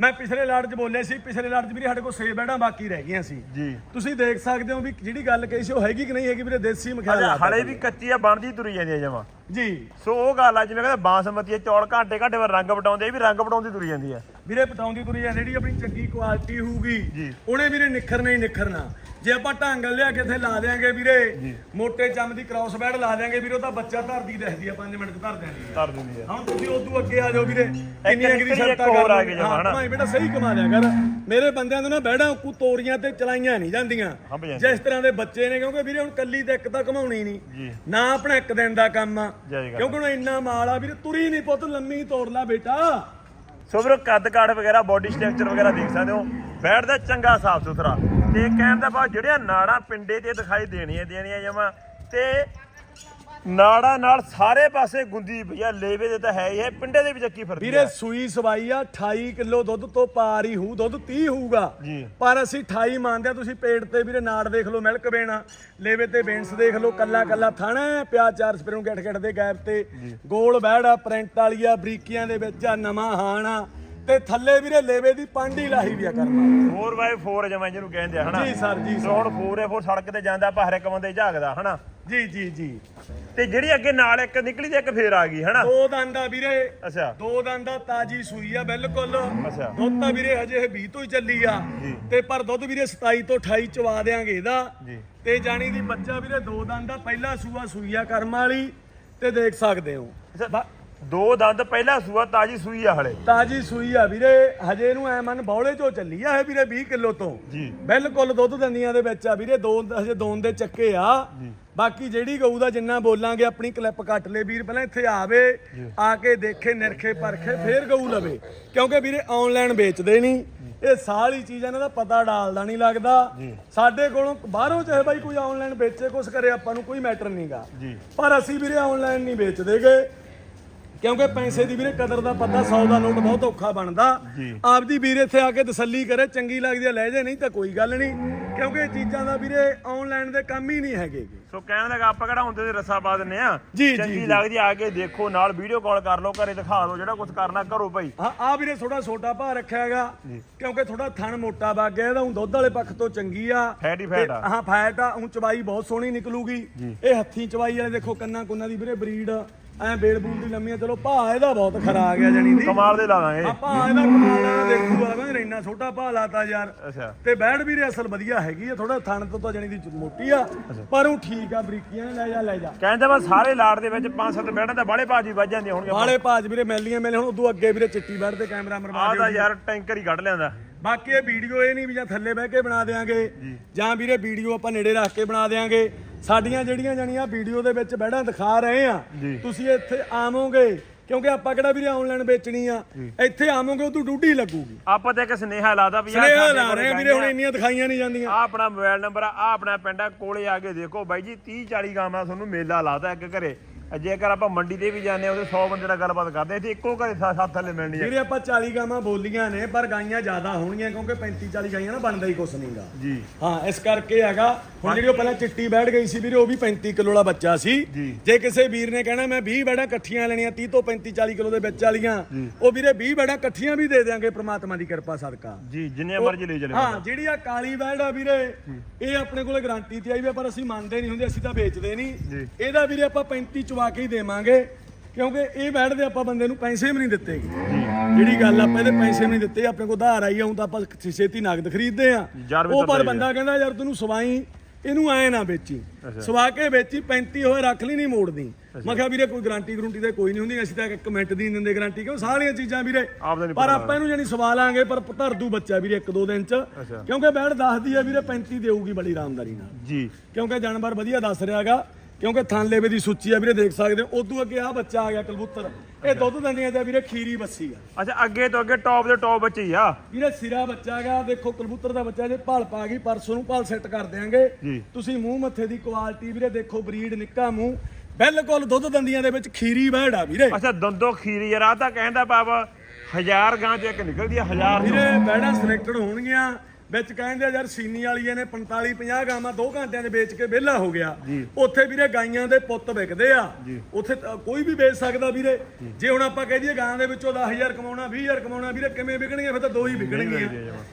ਮੈਂ ਪਿਛਲੇ ਲਾਟ 'ਚ ਬੋਲਿਆ ਸੀ ਪਿਛਲੇ ਲਾਟ 'ਚ ਵੀਰੇ ਸਾਡੇ ਕੋਲ 6 ਬੈੜਾਂ ਬਾਕੀ ਰਹਿ ਗਈਆਂ ਸੀ। ਜੀ। ਤੁਸੀਂ ਦੇਖ ਸਕਦੇ ਹੋ ਵੀ ਜਿਹੜੀ ਗੱਲ ਕਹੀ ਸੀ ਉਹ ਹੈਗੀ ਕਿ ਨਹੀਂ ਹੈਗੀ ਵੀਰੇ ਦੇਸੀ ਮਖਿਆਲ ਅਜਾ ਲਾਤਾ ਹਲੇ ਵੀ ਕੱਚੀ ਆ ਬਣਦੀ ਤੁਰੀ ਜਾਂਦੀ ਆ ਜਮਾ। ਜੀ। ਸੋ ਉਹ ਗੱਲ ਆ ਜਿਵੇਂ ਕਹਿੰਦੇ ਬਾਸਮਤੀ ਆ, ਚੌਲ ਘਾਟੇ ਘਾਟੇ ਵਾਰ ਰੰਗ ਵਟਾਉਂਦੇ ਇਹ ਵੀ ਰੰਗ ਵਟਾਉਂਦੀ ਤੁਰੀ ਜਾਂਦੀ ਆ। ਵੀਰੇ ਪਟਾਉਂਦੀ ਤੁਰੀ ਜਾਂਦੀ ਜਿਹੜੀ ਆਪਣੀ ਚੰਗੀ ਕੁਆਲਿਟੀ ਹੋਊਗੀ ਜੀ। ਉਹਨੇ ਵੀਰੇ ਨਿਖਰਨਾ ਹੀ ਨਿਖਰਨਾ। ਜੇ ਆਪਾਂ ਢਾਂਗਲ ਲਿਆ ਕਿਥੇ ਲਾ ਦਿਆਂਗੇ ਵੀਰੇ ਮੋਟੇ ਚੰਮ ਦੀ ਕ੍ਰਾਸ ਬੈਡ ਲਾ ਦਿਆਂਗੇ ਵੀਰੇ ਉਹ ਤਾਂ ਬੱਚਾ ਧਰਦੀ ਦਿਖਦੀ ਆ 5 ਮਿੰਟ ਧਰ ਦਿਆਂਗੇ। ਧਰ ਦਿੰਦੀ ਆ। ਹੁਣ ਤੁਸੀਂ ਉਦੋਂ ਅੱਗੇ ਆ ਜਾਓ ਵੀਰੇ ਅਗਰੀ ਇੱਕ ਸ਼ਰਤਾਂ ਆ ਕਰ ਜਮਾਂ, ਹਨਾ? ਭਾਈ ਬੇਟਾ ਸਹੀ ਕਮਾ ਲਿਆ ਕਰ। ਮੇਰੇ ਬੰਦਿਆਂ ਦੇ ਨਾ ਬੈੜਾਂ ਕੋ ਤੋਰੀਆਂ ਤੇ ਚਲਾਈਆਂ ਨਹੀਂ ਜਾਂਦੀਆਂ। ਜਿਸ ਤਰ੍ਹਾਂ ਦੇ ਬੱਚੇ ਨੇ ਕਿਉਂਕਿ ਵੀਰੇ ਹੁਣ ਕੱਲੀ ਤੇ ਇੱਕ ਤਾਂ ਕਮਾਉਣੀ ਨਹੀਂ। ਨਾ ਆਪਣਾ ਇੱਕ ਦਿਨ ਦਾ ਕੰਮ ਆ। ਕਿਉਂਕਿ ਹੁਣ ਇੰਨਾ ਮਾਲ ਆ ਵੀਰੇ ਤੁਰੀ ਨਹੀਂ ਪੁੱਤ ਲੰਮੀ ਤੋੜ ਲਾ ਬੇਟਾ। ਸੋ ਵੀਰੋ ਕੱਦ ਕਾਠ ਵਗੈਰਾ ਬਾਡੀ ਸਟਰਕਚਰ ਵਗੈਰਾ ਦੇਖ ਸਕਦੇ ਹੋ। ਬੈਠਦਾ ਚੰਗਾ ਸਾਫ਼ ਸੁਥਰਾ ਤੇ ਕਹਿਣ ਦਾ ਬਾਅਦ ਜਿਹੜੀਆਂ ਨਾੜਾਂ ਪਿੰਡੇ ਤੇ ਦਿਖਾਈ ਦੇਣੀਆਂ ਦੇਣੀਆਂ ਜਮਾ ਤੇ ਨਾੜਾਂ ਨਾਲ ਸਾਰੇ ਪਾਸੇ ਗੁੰਦੀ ਪਈ ਆ ਲੇਵੇ ਦੇ ਤਾਂ ਹੈ ਹੀ ਹੈ ਪਿੰਡੇ ਦੇ ਵਿੱਚ ਕੀ ਫ਼ਰਕ ਵੀਰੇ ਸੂਈ ਸਵਾਈ ਆ 28 ਕਿਲੋ ਦੁੱਧ ਤੋਂ ਪਾਰ ਹੀ ਹੋਊ ਦੁੱਧ 30 ਹੋਊਗਾ। ਜੀ। ਪਰ ਅਸੀਂ 28 ਮੰਨਦੇ ਆ ਤੁਸੀਂ ਪੇਟ ਤੇ ਵੀਰੇ ਨਾੜ ਦੇਖ ਲਓ ਮਿਲਕ ਬੇਣਾ ਲੇਵੇ ਤੇ ਬੇਂਸ ਦੇਖ ਲਓ ਕੱਲਾ ਕੱਲਾ ਥਾਣਾ ਹੈ, ਪਿਆ ਚਾਰ ਸਪਰੋਂ ਗਿੱਟ ਗਿੱਟ ਦੇ ਗੈਪ ਤੇ। ਗੋਲ ਬਹਿੜਾ ਪ੍ਰਿੰਟ ਵਾਲੀ ਆ ਬਰੀਕੀਆਂ ਦੇ ਵਿੱਚ ਆ ਨਵਾਂ ਹਾਣ ਤੇ ਥੱਲੇ ਵੀਰੇ ਲੇਵੇ ਦੀ ਪਾਂਡੀ ਲਾਹੀ ਵੀ ਆ ਕਰਮਾ 4x4 ਜਮਾ ਜਿਹਨੂੰ ਕਹਿੰਦੇ ਆ ਹਨਾ? ਜੀ ਸਰ ਜੀ ਸੋ ਹੁਣ 4x4 ਸੜਕ ਤੇ ਜਾਂਦਾ ਆਪਾਂ ਹਰ ਇੱਕ ਬੰਦੇ ਝਾਕਦਾ ਹਨਾ? ਜੀ ਜੀ ਜੀ। ਤੇ ਜਿਹੜੀ ਅੱਗੇ ਨਾਲ ਇੱਕ ਨਿਕਲੀ ਤੇ ਇੱਕ ਫੇਰ ਆ ਗਈ ਹਨਾ? ਦੋ ਦੰਦ ਵੀਰੇ। ਅੱਛਾ। ਦੋ ਦੰਦ ਤਾਜੀ ਸੂਈ ਆ ਬਿਲਕੁਲ। ਅੱਛਾ। ਦੁੱਧ ਤਾਂ ਵੀਰੇ ਹਜੇ ਇਹ 20 ਤੋਂ ਹੀ ਚੱਲੀ ਆ। ਜੀ। ਤੇ ਪਰ ਦੁੱਧ ਵੀਰੇ 27 ਤੋਂ 28 ਚਵਾ ਦੇਾਂਗੇ ਇਹਦਾ। ਜੀ। ਤੇ ਜਾਣੀ ਦੀ ਬੱਚਾ ਵੀਰੇ ਦੋ ਦੰਦ ਦਾ ਪਹਿਲਾ ਸੂਆ ਸੂਈ ਆ ਕਰਮ ਵਾਲੀ ਤੇ ਦੇਖ ਸਕਦੇ ਹੋ। ਅੱਛਾ, ਦੋ ਦੰਦ ਪਹਿਲਾ ਸੂਆ ਤਾਜੀ ਸੂਈ ਆ ਹਲੇ। ਤਾਜੀ ਸੂਈ ਆ ਵੀਰੇ ਹਜੇ ਇਹਨੂੰ ਐ ਮਨ ਬੌਲੇ ਚੋਂ ਚੱਲੀ ਆ ਇਹ ਵੀਰੇ 20 ਕਿਲੋ ਤੋਂ। ਜੀ। ਬਿਲਕੁਲ ਦੁੱਧ ਦੰਦੀਆਂ ਦੇ ਵਿੱਚ ਆ ਵੀਰੇ ਦੋ ਹਜੇ ਦੋਨ ਦੇ ਚੱਕੇ ਆ। ਬਾਕੀ ਜਿਹੜੀ ਗਊ ਦਾ ਜਿੰਨਾ ਬੋਲਾਂਗੇ ਆਪਣੀ ਕਲਿੱਪ ਕੱਟ ਲੈ ਵੀਰ ਪਹਿਲਾਂ ਇੱਥੇ ਆਵੇ ਆ ਕੇ ਦੇਖੇ ਨਿਰਖੇ ਪਰਖੇ ਫੇਰ ਗਊ ਲਵੇ। ਕਿਉਂਕਿ ਵੀਰੇ ਆਨਲਾਈਨ ਵੇਚਦੇ ਨਹੀਂ। ਇਹ ਸਾਰੀ ਚੀਜ਼ ਇਹਨਾਂ ਦਾ ਪਤਾ ਡਾਲਦਾ ਨਹੀਂ ਲੱਗਦਾ। ਸਾਡੇ ਕੋਲੋਂ ਬਾਹਰੋਂ ਚਾਹੇ ਬਾਈ ਕੋਈ ਆਨਲਾਈਨ ਵੇਚੇ ਕੁਛ ਕਰੇ ਆਪਾਂ ਨੂੰ ਕੋਈ ਮੈਟਰ ਨਹੀਂਗਾ ਜੀ। ਪਰ ਅਸੀਂ ਵੀਰੇ ਆਨਲਾਈਨ ਨਹੀਂ ਵੇਚਦੇਗੇ ਕਿਉਂਕਿ ਪੈਸੇ ਦੀ ਵੀਰੇ ਕਦਰ ਦਾ ਪਤਾ 100 ਦਾ ਨੋਟ ਬਹੁਤ ਔਖਾ ਬਣਦਾ। ਆਪਦੀ ਵੀਰੇ ਇੱਥੇ ਆ ਕੇ ਤਸੱਲੀ ਕਰੇ ਚੰਗੀ ਲੱਗਦੀ ਆ ਲੈ ਜੇ ਨਹੀਂ ਤਾਂ ਕੋਈ ਗੱਲ ਨਹੀਂ। ਕਿਉਂਕਿ ਇਹ ਚੀਜ਼ਾਂ ਦਾ ਵੀਰੇ ਆਨਲਾਈਨ ਦੇ ਕੰਮ ਹੀ ਨਹੀਂ ਹੈਗੇ। ਸੋ ਕਹਿਣ ਲੱਗਾ ਆਪਾਂ ਕਿਹੜਾ ਹੁੰਦੇ ਤੇ ਰੱਸਾ ਪਾ ਦਿੰਨੇ ਆ? ਜੀ, ਜੀ, ਚੰਗੀ ਜੀ। ਲੱਗਦੀ ਆ ਕੇ ਦੇਖੋ ਨਾਲ ਵੀਡੀਓ ਕਾਲ ਕਰ ਲਓ ਘਰੇ ਦਿਖਾ ਦਿਓ ਜਿਹੜਾ ਕੁਝ ਕਰਨਾ ਕਰੋ ਭਾਈ। ਆ ਵੀਰੇ ਥੋੜਾ ਛੋਟਾ ਭਾਅ ਰੱਖਿਆ ਹੈਗਾ ਕਿਉਂਕਿ ਥੋੜਾ ਥਣ ਮੋਟਾ ਵਗ ਗਿਆ ਇਹਦਾ ਹੁਣ ਦੁੱਧ ਵਾਲੇ ਪੱਖ ਤੋਂ ਚੰਗੀ ਆ। ਫੈਟ ਹੀ ਤੇ ਆ। ਹਾਂ ਫੈਟ ਆ ਹੁਣ ਚਵਾਈ ਬਹੁਤ ਸੋਹਣੀ ਨਿਕਲੂਗੀ। ਇਹ ਹੱਥੀਂ ਚਵਾਈ ਵਾਲੇ ਦੇਖੋ ਕੰਨਾਂ ਕੁੰਨਾਂ ਦੀ ਵੀਰੇ ਬਰੀਡ ਐ ਬੇਲ ਬੂਲ ਦੀ ਲੰਮੀ ਆ ਚਲੋ ਭਾਅ ਇਹਦਾ ਬਹੁਤ ਖਰਾ ਆ ਗਿਆ ਜਣੀ ਦੀ। ਕਮਾਲ ਦੇ ਲਾ ਦਾਂਗੇ। ਆਪਾਂ ਇਹਦਾ ਕਮਾਲਾ ਦੇਖੂ ਆ ਕਹਿੰਦੇ ਇੰਨਾ ਛੋਟਾ ਭਾਅ ਲਾਤਾ ਯਾਰ। ਅੱਛਾ। ਤੇ ਬੈੜ ਵੀਰੇ ਅਸਲ ਵਧੀਆ ਹੈਗੀ ਆ ਥੋੜਾ ਥਣ ਤੋਂ ਤਾਂ ਜਣੀ ਦੀ ਮੋਟੀ ਆ ਪਰ ਉਹ ਠੀਕ ਆ ਬਰੀਕੀਆਂ ਨੇ, ਲੈ ਜਾ ਲੈ ਜਾ। ਕਹਿੰਦੇ ਬਸ ਸਾਰੇ ਲਾੜ ਦੇ ਵਿੱਚ ਪੰਜ ਸੱਤ ਬੈਠਾਂ ਤਾਂ ਬਾਲੇ ਬਾਜੀ ਵੱਜ ਜਾਂਦੀਆਂ ਹੋਣਗੀਆਂ ਵਾਲੇ ਭਾਜ ਵੀਰੇ ਮੈਲੀਆਂ ਮੇਲੇ ਹੁਣ ਉਦੋਂ ਅੱਗੇ ਵੀਰੇ ਚਿੱਟੀ ਬੈੜ ਤੇ ਕੈਮਰਾ ਮਰਵਾ ਦਿਓ ਤਾਂ ਯਾਰ ਟੈਂਕਰ ਹੀ ਕੱਢ ਲਿਆਂਦਾ। ਬਾਕੀ ਇਹ ਵੀਡੀਓ ਇਹ ਨਹੀਂ ਵੀ ਜਾਂ ਥੱਲੇ ਬਹਿ ਕੇ ਬਣਾ ਦੇਾਂਗੇ ਜਾਂ। ਵੀਰੇ ਵੀਡੀਓ ਆਪਾਂ ਨੇੜੇ ਰੱਖ ਕੇ ਬਣਾ ਦੇਾਂਗੇ ਸਾਡੀਆਂ ਜਿਹੜੀਆਂ ਜਾਨੀਆਂ ਵੀਡੀਓ ਦੇ ਵਿੱਚ ਬਹਿੜਾਂ ਦਿਖਾ ਰਹੇ ਆ। ਤੁਸੀਂ ਇੱਥੇ ਆਵੋਗੇ ਕਿਉਂਕਿ ਆਪਾਂ ਕਿਹੜਾ ਵੀਰੇ ਆਨਲਾਈਨ ਵੇਚਣੀ ਆ? ਇੱਥੇ ਆਵੋਗੇ ਉਦੋਂ ਡੂਢੀ ਲੱਗੂਗੀ। ਆਪਾਂ ਤੇ ਇੱਕ ਸੁਨੇਹਾ ਲਾਦਾ ਵੀ ਸੁਨੇਹਾ ਲਾ ਰਹੇ ਆ ਵੀਰੇ ਹੁਣ ਇੰਨੀਆਂ ਦਿਖਾਈਆਂ ਨਹੀਂ ਜਾਂਦੀਆਂ। ਆਹ ਆਪਣਾ ਮੋਬਾਈਲ ਨੰਬਰ ਆ ਆਪਣਾ ਪਿੰਡ ਆ ਕੋਲੇ ਆ ਕੇ ਦੇਖੋ ਬਾਈ ਜੀ 30 40 ਗਾਵਾਂ ਤੁਹਾਨੂੰ ਮੇਲਾ ਲਾਦਾ ਇੱਕ ਘਰੇ। ਜੇਕਰ ਆਪਾਂ ਮੰਡੀ ਤੇ ਵੀ ਜਾਂਦੇ ਆ ਉਹਦੇ 100 ਬੰਦੇ ਨਾਲ ਗੱਲਬਾਤ ਕਰਦੇ ਇੱਥੇ ਇੱਕੋ ਘਰੇ ਸੱਤ ਥੱਲੇ ਮਿਲਣੀ ਹੈ ਵੀਰੇ ਆਪਾਂ 40 ਗਾਵਾਂ ਬੋਲੀਆਂ ਨੇ ਪਰ ਗਾਈਆਂ ਜ਼ਿਆਦਾ ਹੋਣਗੀਆਂ ਕਿਉਂਕਿ 35 40 ਗਾਈਆਂ ਨਾ ਬਣਦਾ ਹੀ ਕੁਛ ਨਹੀਂਗਾ ਜੀ। ਹਾਂ ਇਸ ਕਰਕੇ ਹੈਗਾ ਹੁਣ ਜਿਹੜੀ ਉਹ ਪਹਿਲਾਂ ਚਿੱਟੀ ਬੈਠ ਗਈ ਸੀ ਵੀਰੇ ਉਹ ਵੀ 35 ਕਿਲੋ ਵਾਲਾ ਬੱਚਾ ਸੀ। ਜੀ। ਕਿਸੇ ਵੀਰ ਨੇ ਕਹਿਣਾ ਮੈਂ 20 ਬੈੜਾਂ ਇਕੱਠੀਆਂ ਲੈਣੀਆਂ 30 ਤੋਂ 35 40 ਕਿਲੋ ਦੇ ਵਿੱਚ ਵਾਲੀਆਂ ਉਹ ਵੀਰੇ 20 ਬੈੜਾਂ ਇਕੱਠੀਆਂ ਵੀ ਦੇ ਦੇਾਂਗੇ ਪ੍ਰਮਾਤਮਾ ਦੀ ਕਿਰਪਾ ਸਦਕਾ। ਜੀ ਜਿੰਨੇ ਮਰਜ਼ੀ ਲੈ ਚਲੇ ਹਾਂ ਜਿਹੜੀ ਆ ਕਾਲੀ ਬੈੜ ਆ ਵੀਰੇ ਇਹ ਆਪਣੇ ਕੋਲੇ ਗਾਰੰਟੀ ਤੇ ਆਈ ਵੀ ਆ, ਪਰ ਅਸੀਂ ਮੰਨਦੇ ਨਹੀਂ ਹੁੰਦੇ ਅਸੀਂ ਤਾਂ ਵੇਚਦੇ। ਨਹੀਂ। ਇਹਦਾ ਵੀਰੇ ਆਪਾਂ 35 ਚਵਾ ਕੇ ਹੀ ਦੇਵਾਂਗੇ ਕਿਉਂਕਿ ਇਹ ਬੈੜ ਦੇ ਆਪਾਂ ਬੰਦੇ ਨੂੰ ਪੈਸੇ ਵੀ ਨਹੀਂ ਦਿੱਤੇ। ਜਿਹੜੀ ਗੱਲ ਆਪਾਂ ਇਹਦੇ ਪੈਸੇ ਵੀ ਨਹੀਂ ਦਿੱਤੇ ਆਪਣੇ ਕੋਲ ਉਧਾਰ ਆਈ ਆਉਂ ਤਾਂ ਆਪਾਂ ਛੇਤੀ ਨਗਦ ਖਰੀਦਦੇ ਆ। ਉਹ ਪਰ ਬੰਦਾ ਕਹਿੰਦਾ ਯਾਰ ਤੈਨੂੰ ਸਵਾਈ ਇਹਨੂੰ ਐ ਨਾ ਵੇਚੀ। ਸਵਾ ਕੇ ਵੇਚੀ 35 ਹੋਏ ਰੱਖ ਲਈ ਨਹੀਂ ਮੋੜਦੀ। ਮੈਂ ਕਿਹਾ ਵੀਰੇ ਕੋਈ ਗਾਰੰਟੀ ਗਰੰਟੀ ਤੇ ਕੋਈ ਨਹੀਂ ਹੁੰਦੀ। ਅਸੀਂ ਤਾਂ ਇੱਕ ਮਿੰਟ ਦੀ ਨਹੀਂ ਦਿੰਦੇ ਗਾਰੰਟੀ ਕਿਉਂ? ਸਾਰੀਆਂ ਚੀਜ਼ਾਂ ਵੀਰੇ ਪਰ ਆਪਾਂ ਇਹਨੂੰ ਜਾਨੀ ਸਵਾ ਲਾਂਗੇ ਪਰ ਧਰ ਦੂ ਬੱਚਾ ਵੀਰੇ ਇੱਕ ਦੋ ਦਿਨ ਚ। ਕਿਉਂਕਿ ਬੈੜ ਦੱਸਦੀ ਆ ਵੀਰੇ 35 ਦੇਊਗੀ ਬੜੀ ਆਰਾਮਦਾਰੀ ਨਾਲ। ਜੀ। ਕਿਉਂਕਿ ਜਾਨਵਰ ਵਧੀਆ ਦੱਸ ਰਿਹਾਗਾ ਕਿਉਂਕਿ ਥਣ ਲੇਵੇ ਦੀ ਸੁੱਚੀ ਆ ਵੀਰੇ ਦੇਖ ਸਕਦੇ ਹੋ। ਉਦੋਂ ਅੱਗੇ ਆ ਬੱਚਾ ਆ ਗਿਆ ਕਬੂਤਰ। ਇਹ ਦੁੱਧ ਦਿੰਦੀਆਂ ਤੇ ਵੀਰੇ ਖੀਰੀ ਬੱਸੀ ਆ। ਅੱਛਾ ਅੱਗੇ ਤੋਂ ਅੱਗੇ ਟੌਪ ਦੇ ਟੌਪ ਬੱਚੇ ਆ। ਵੀਰੇ ਸਿਰਾ ਬੱਚਾ ਗਾ ਦੇਖੋ ਕਬੂਤਰ ਦਾ ਬੱਚਾ ਜੇ ਭਾਲ ਪਾ ਗਈ ਪਰਸੋਂ ਨੂੰ ਭਾਲ ਸੈੱਟ ਕਰ ਦਿਆਂਗੇ। ਜੀ। ਤੁਸੀਂ ਮੂੰਹ ਮੱਥੇ ਦੀ ਕੁਆਲਿਟੀ ਵੀਰੇ ਦੇਖੋ ਬਰੀਡ ਨਿੱਕਾ ਮੂੰਹ। ਬਿਲਕੁਲ ਦੁੱਧ ਦੰਦੀਆਂ ਦੇ ਵਿੱਚ ਖੀਰੀ ਬਹਿੜ ਆ ਵੀਰੇ। ਅੱਛਾ ਦੰਦੋ ਖੀਰੀ ਯਾਰ ਆ ਤਾਂ ਕਹਿੰਦਾ ਬਾਬਾ ਹਜ਼ਾਰ ਗਾਂ ਚ ਇੱਕ ਨਿਕਲਦੀ ਆ ਹਜ਼ਾਰ। ਵੀਰੇ ਬਹਿੜਾਂ ਸਿਲੈਕਟਡ ਹੋਣਗੀਆਂ। ਵਿੱਚ ਕਹਿੰਦੇ ਯਾਰ ਸੀਨੀ ਵਾਲੀਆਂ ਨੇ 45 50 ਗਾਵਾਂ 2 ਘੰਟਿਆਂ ਦੇ ਵੇਚ ਕੇ ਵਿਹਲਾ ਹੋ ਗਿਆ। ਉੱਥੇ ਵੀਰੇ ਗਾਈਆਂ ਦੇ ਪੁੱਤ ਵਿਕਦੇ ਆ। ਉੱਥੇ ਕੋਈ ਵੀ ਵੇਚ ਸਕਦਾ ਵੀਰੇ। ਜੇ। ਹੁਣ ਆਪਾਂ ਕਹਿ ਦਈਏ ਗਾਂ ਦੇ ਵਿੱਚੋਂ 10000 ਕਮਾਉਣਾ 20000 ਕਮਾਉਣਾ ਵੀਰੇ ਕਿਵੇਂ ਵਿਕਣਗੇ ਫਿਰ ਤਾਂ ਦੋ ਹੀ ਵਿਕਣਗੀਆਂ।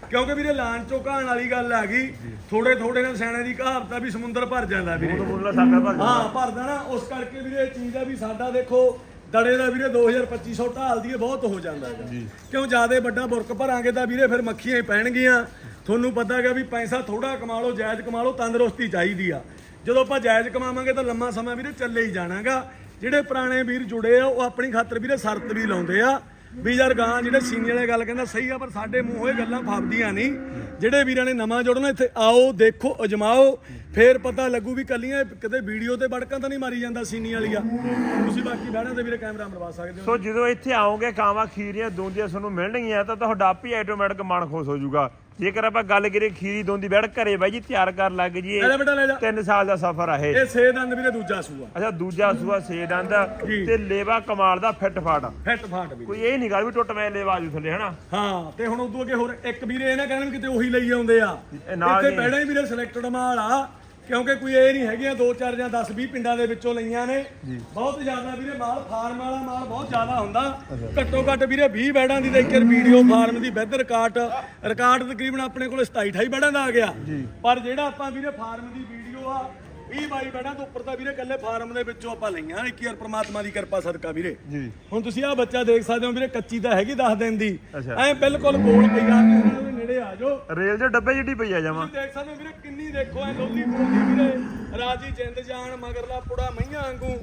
ਕਿਉਂਕਿ ਵੀਰੇ ਲਾਣ ਚੋਂ ਕਹਾਣ ਵਾਲੀ ਗੱਲ ਆ ਗਈ। ਥੋੜੇ ਥੋੜੇ ਨਾਲ ਸਿਆਣੇ ਦੀ ਕਹਾਵਤ ਆ ਵੀ ਸਮੁੰਦਰ ਭਰ ਜਾਂਦਾ ਵੀਰੇ। ਭਰ ਹਾਂ ਭਰਦਾ ਨਾ। ਉਸ ਕਰਕੇ ਵੀਰੇ ਇਹ ਚੀਜ਼ ਆ ਵੀ ਸਾਡਾ ਦੇਖੋ ਤੜੇ ਦਾ ਵੀਰੇ 2250 ਢਾਲ ਦੀ ਬਹੁਤ ਹੋ ਜਾਂਦਾ ਹੈਗਾ। ਕਿਉਂ ਜਿਆਦੇ ਵੱਡਾ ਬੁਰਕ ਭਰਾਂਗੇ ਤਾਂ ਵੀਰੇ ਫਿਰ ਮੱਖੀਆਂ ਹੀ ਪੈਣਗੀਆਂ। ਤੁਹਾਨੂੰ ਪਤਾ ਹੈਗਾ ਵੀ ਪੈਸਾ ਥੋੜਾ ਕਮਾ ਲਓ ਜਾਇਜ਼ ਕਮਾ ਲਓ ਤੰਦਰੁਸਤੀ ਚਾਹੀਦੀ ਆ। ਜਦੋਂ ਆਪਾਂ ਜਾਇਜ਼ ਕਮਾਵਾਂਗੇ ਤਾਂ ਲੰਮਾ ਸਮਾਂ ਵੀਰੇ ਚੱਲੇ ਹੀ ਜਾਣਾਗਾ। ਜਿਹੜੇ ਪੁਰਾਣੇ ਵੀਰ ਜੁੜੇ ਆ ਉਹ ਆਪਣੀ ਖਾਤਰ ਵੀਰੇ ਸ਼ਰਤ ਵੀ ਲਾਉਂਦੇ ਆ। ਵੀ ਯਾਰ ਗਾਂ ਜਿਹੜੇ ਸੀਨੀ ਵਾਲੇ ਗੱਲ ਕਹਿੰਦਾ ਸਹੀ ਆ ਪਰ ਸਾਡੇ ਮੂੰਹੋਂ ਇਹ ਗੱਲਾਂ ਫੱਬਦੀਆਂ ਨਹੀਂ। ਜਿਹੜੇ ਵੀਰਾਂ ਨੇ ਨਵਾਂ ਜੁੜਨਾ ਇੱਥੇ ਆਓ ਦੇਖੋ ਅਜਮਾਓ। ਫੇਰ ਪਤਾ ਲੱਗੂ ਵੀ ਕੱਲੀਆਂ ਕਿਤੇ ਵੀਡੀਓ ਤੇ ਬੜਕਾਂ ਤਾਂ ਨਹੀਂ ਮਾਰੀ ਜਾਂਦਾ ਸੀਨੀ ਵਾਲੀਆ। ਤੁਸੀਂ ਬਾਕੀ ਬਹਿਣਾ ਤੇ ਵੀਰੇ ਕੈਮਰਾ ਮਰਵਾ ਸਕਦੇ ਹੋ। ਸੋ ਜਦੋਂ ਇੱਥੇ ਆਓਗੇ ਕਾਵਾਂ ਖੀਰੀਆਂ ਦੋਂਦੀਆਂ ਤੁਹਾਨੂੰ ਮਿਲਣਗੀਆਂ ਤਾਂ ਤੁਹਾਡਾ ਆਪ ਹੀ ਆਟੋਮੈਟਿਕ ਮਨ ਖੁਸ਼ ਹੋ ਜਾਊਗਾ। ਜੇਕਰ ਆਪਾਂ ਗੱਲ ਕਰੀਏ ਖੀਰੀ ਦੋਂਦੀ ਬੈਠ ਘਰੇ ਬਾਈ ਜੀ ਤਿਆਰ ਕਰਨ ਲੱਗ ਜੀ ਲੈ ਲੈ ਬੇਟਾ ਲੈ ਜਾ। 3 ਸਾਲ ਦਾ ਸਫ਼ਰ ਆ ਇਹ। ਇਹ ਸੇ ਦੰਦ ਵੀਰੇ ਦੂਜਾ ਸੂਆ। ਅੱਛਾ ਦੂਜਾ ਸੂਆ ਸੇ ਦੰਦ। ਤੇ ਲੇਵਾ ਕਮਾਲ ਦਾ ਫਿੱਟ ਫਾਟ। ਫਿੱਟ ਫਾਟ ਵੀ ਕੋਈ ਇਹ ਨਹੀਂ ਗੱਲ ਵੀ ਟੁੱਟ ਮੈਂ ਲੇਵਾ ਆਜੂ ਥੱਲੇ ਹਨਾ? ਹਾਂ ਤੇ ਹੁਣ ਉਦੋਂ ਅੱਗੇ ਹੋਰ ਇੱਕ ਵੀਰੇ ਇਹ ਨਾ ਕਹਿਣ ਕਿਤੇ ਉਹੀ ਲਈ ਆਉਂਦੇ ਆ। ਇੱਥੇ ਪਹਿਲਾਂ ਹੀ ਵੀਰੇ ਸਿਲੈਕਟਡ ਮਾਲ ਆ। ਕਿਉਂਕਿ ਕੋਈ ਇਹ ਨਹੀਂ ਹੈਗੀਆਂ 2 4 ਜਾਂ 10 20 ਪਿੰਡਾਂ ਦੇ ਵਿੱਚੋਂ ਲਈਆਂ ਨੇ। ਬਹੁਤ ਜ਼ਿਆਦਾ ਵੀਰੇ ਮਾਲ ਫਾਰਮ ਵਾਲਾ ਮਾਲ ਬਹੁਤ ਜ਼ਿਆਦਾ ਹੁੰਦਾ। ਘੱਟੋ ਘੱਟ ਵੀਰੇ 20 ਬੈਡਾਂ ਦੀ ਦੇਖ ਕੇ ਵੀਡੀਓ ਫਾਰਮ ਦੀ ਵੈਦ ਰਿਕਾਰਡ ਰਿਕਾਰਡ ਤਕਰੀਬਨ ਆਪਣੇ ਕੋਲ 27 28 ਬੈਡਾਂ ਦਾ ਆ ਗਿਆ। ਪਰ ਜਿਹੜਾ ਆਪਾਂ ਵੀਰੇ ਫਾਰਮ ਦੀ ਵੀਡੀਓ ਆ 20 22 ਬੈਡਾਂ ਤੋਂ ਉੱਪਰ ਤਾਂ ਵੀਰੇ ਕੱਲੇ ਫਾਰਮ ਦੇ ਵਿੱਚੋਂ ਆਪਾਂ ਲਈਆਂ ਇੱਕ ਯਾਰ ਪ੍ਰਮਾਤਮਾ ਦੀ ਕਿਰਪਾ ਸਦਕਾ ਵੀਰੇ। ਹੁਣ ਤੁਸੀਂ ਆ ਬੱਚਾ ਦੇਖ ਸਕਦੇ ਹੋ ਵੀਰੇ ਕੱਚੀ ਤਾਂ ਹੈਗੀ 10 ਦਿਨ ਦੀ। ਐ ਬਿਲਕੁਲ ਗੋਲ ਪਈ ਆ। ਕੇ ਉਹਨਾਂ ਦੇ ਨੇੜੇ ਆ ਜਾਓ। ਰੇਲ ਦੇ ਡੱਬੇ ਜਿੱਡੀ ਪਈ ਆ ਜਾਵਾਂ। ਤੁਸੀਂ ਦੇਖ ਸਕਦੇ ਹੋ ਵੀਰੇ ਕਿੰਨੀ ਦੇਖੋ ਐ ਲੋਲੀ ਬੋਲੀ ਵੀਰੇ ਰਾਜੀ ਜਿੰਦ ਜਾਨ ਮਗਰਲਾ ਪੁੜਾ ਮਈਆਂ ਵਾਂਗੂ।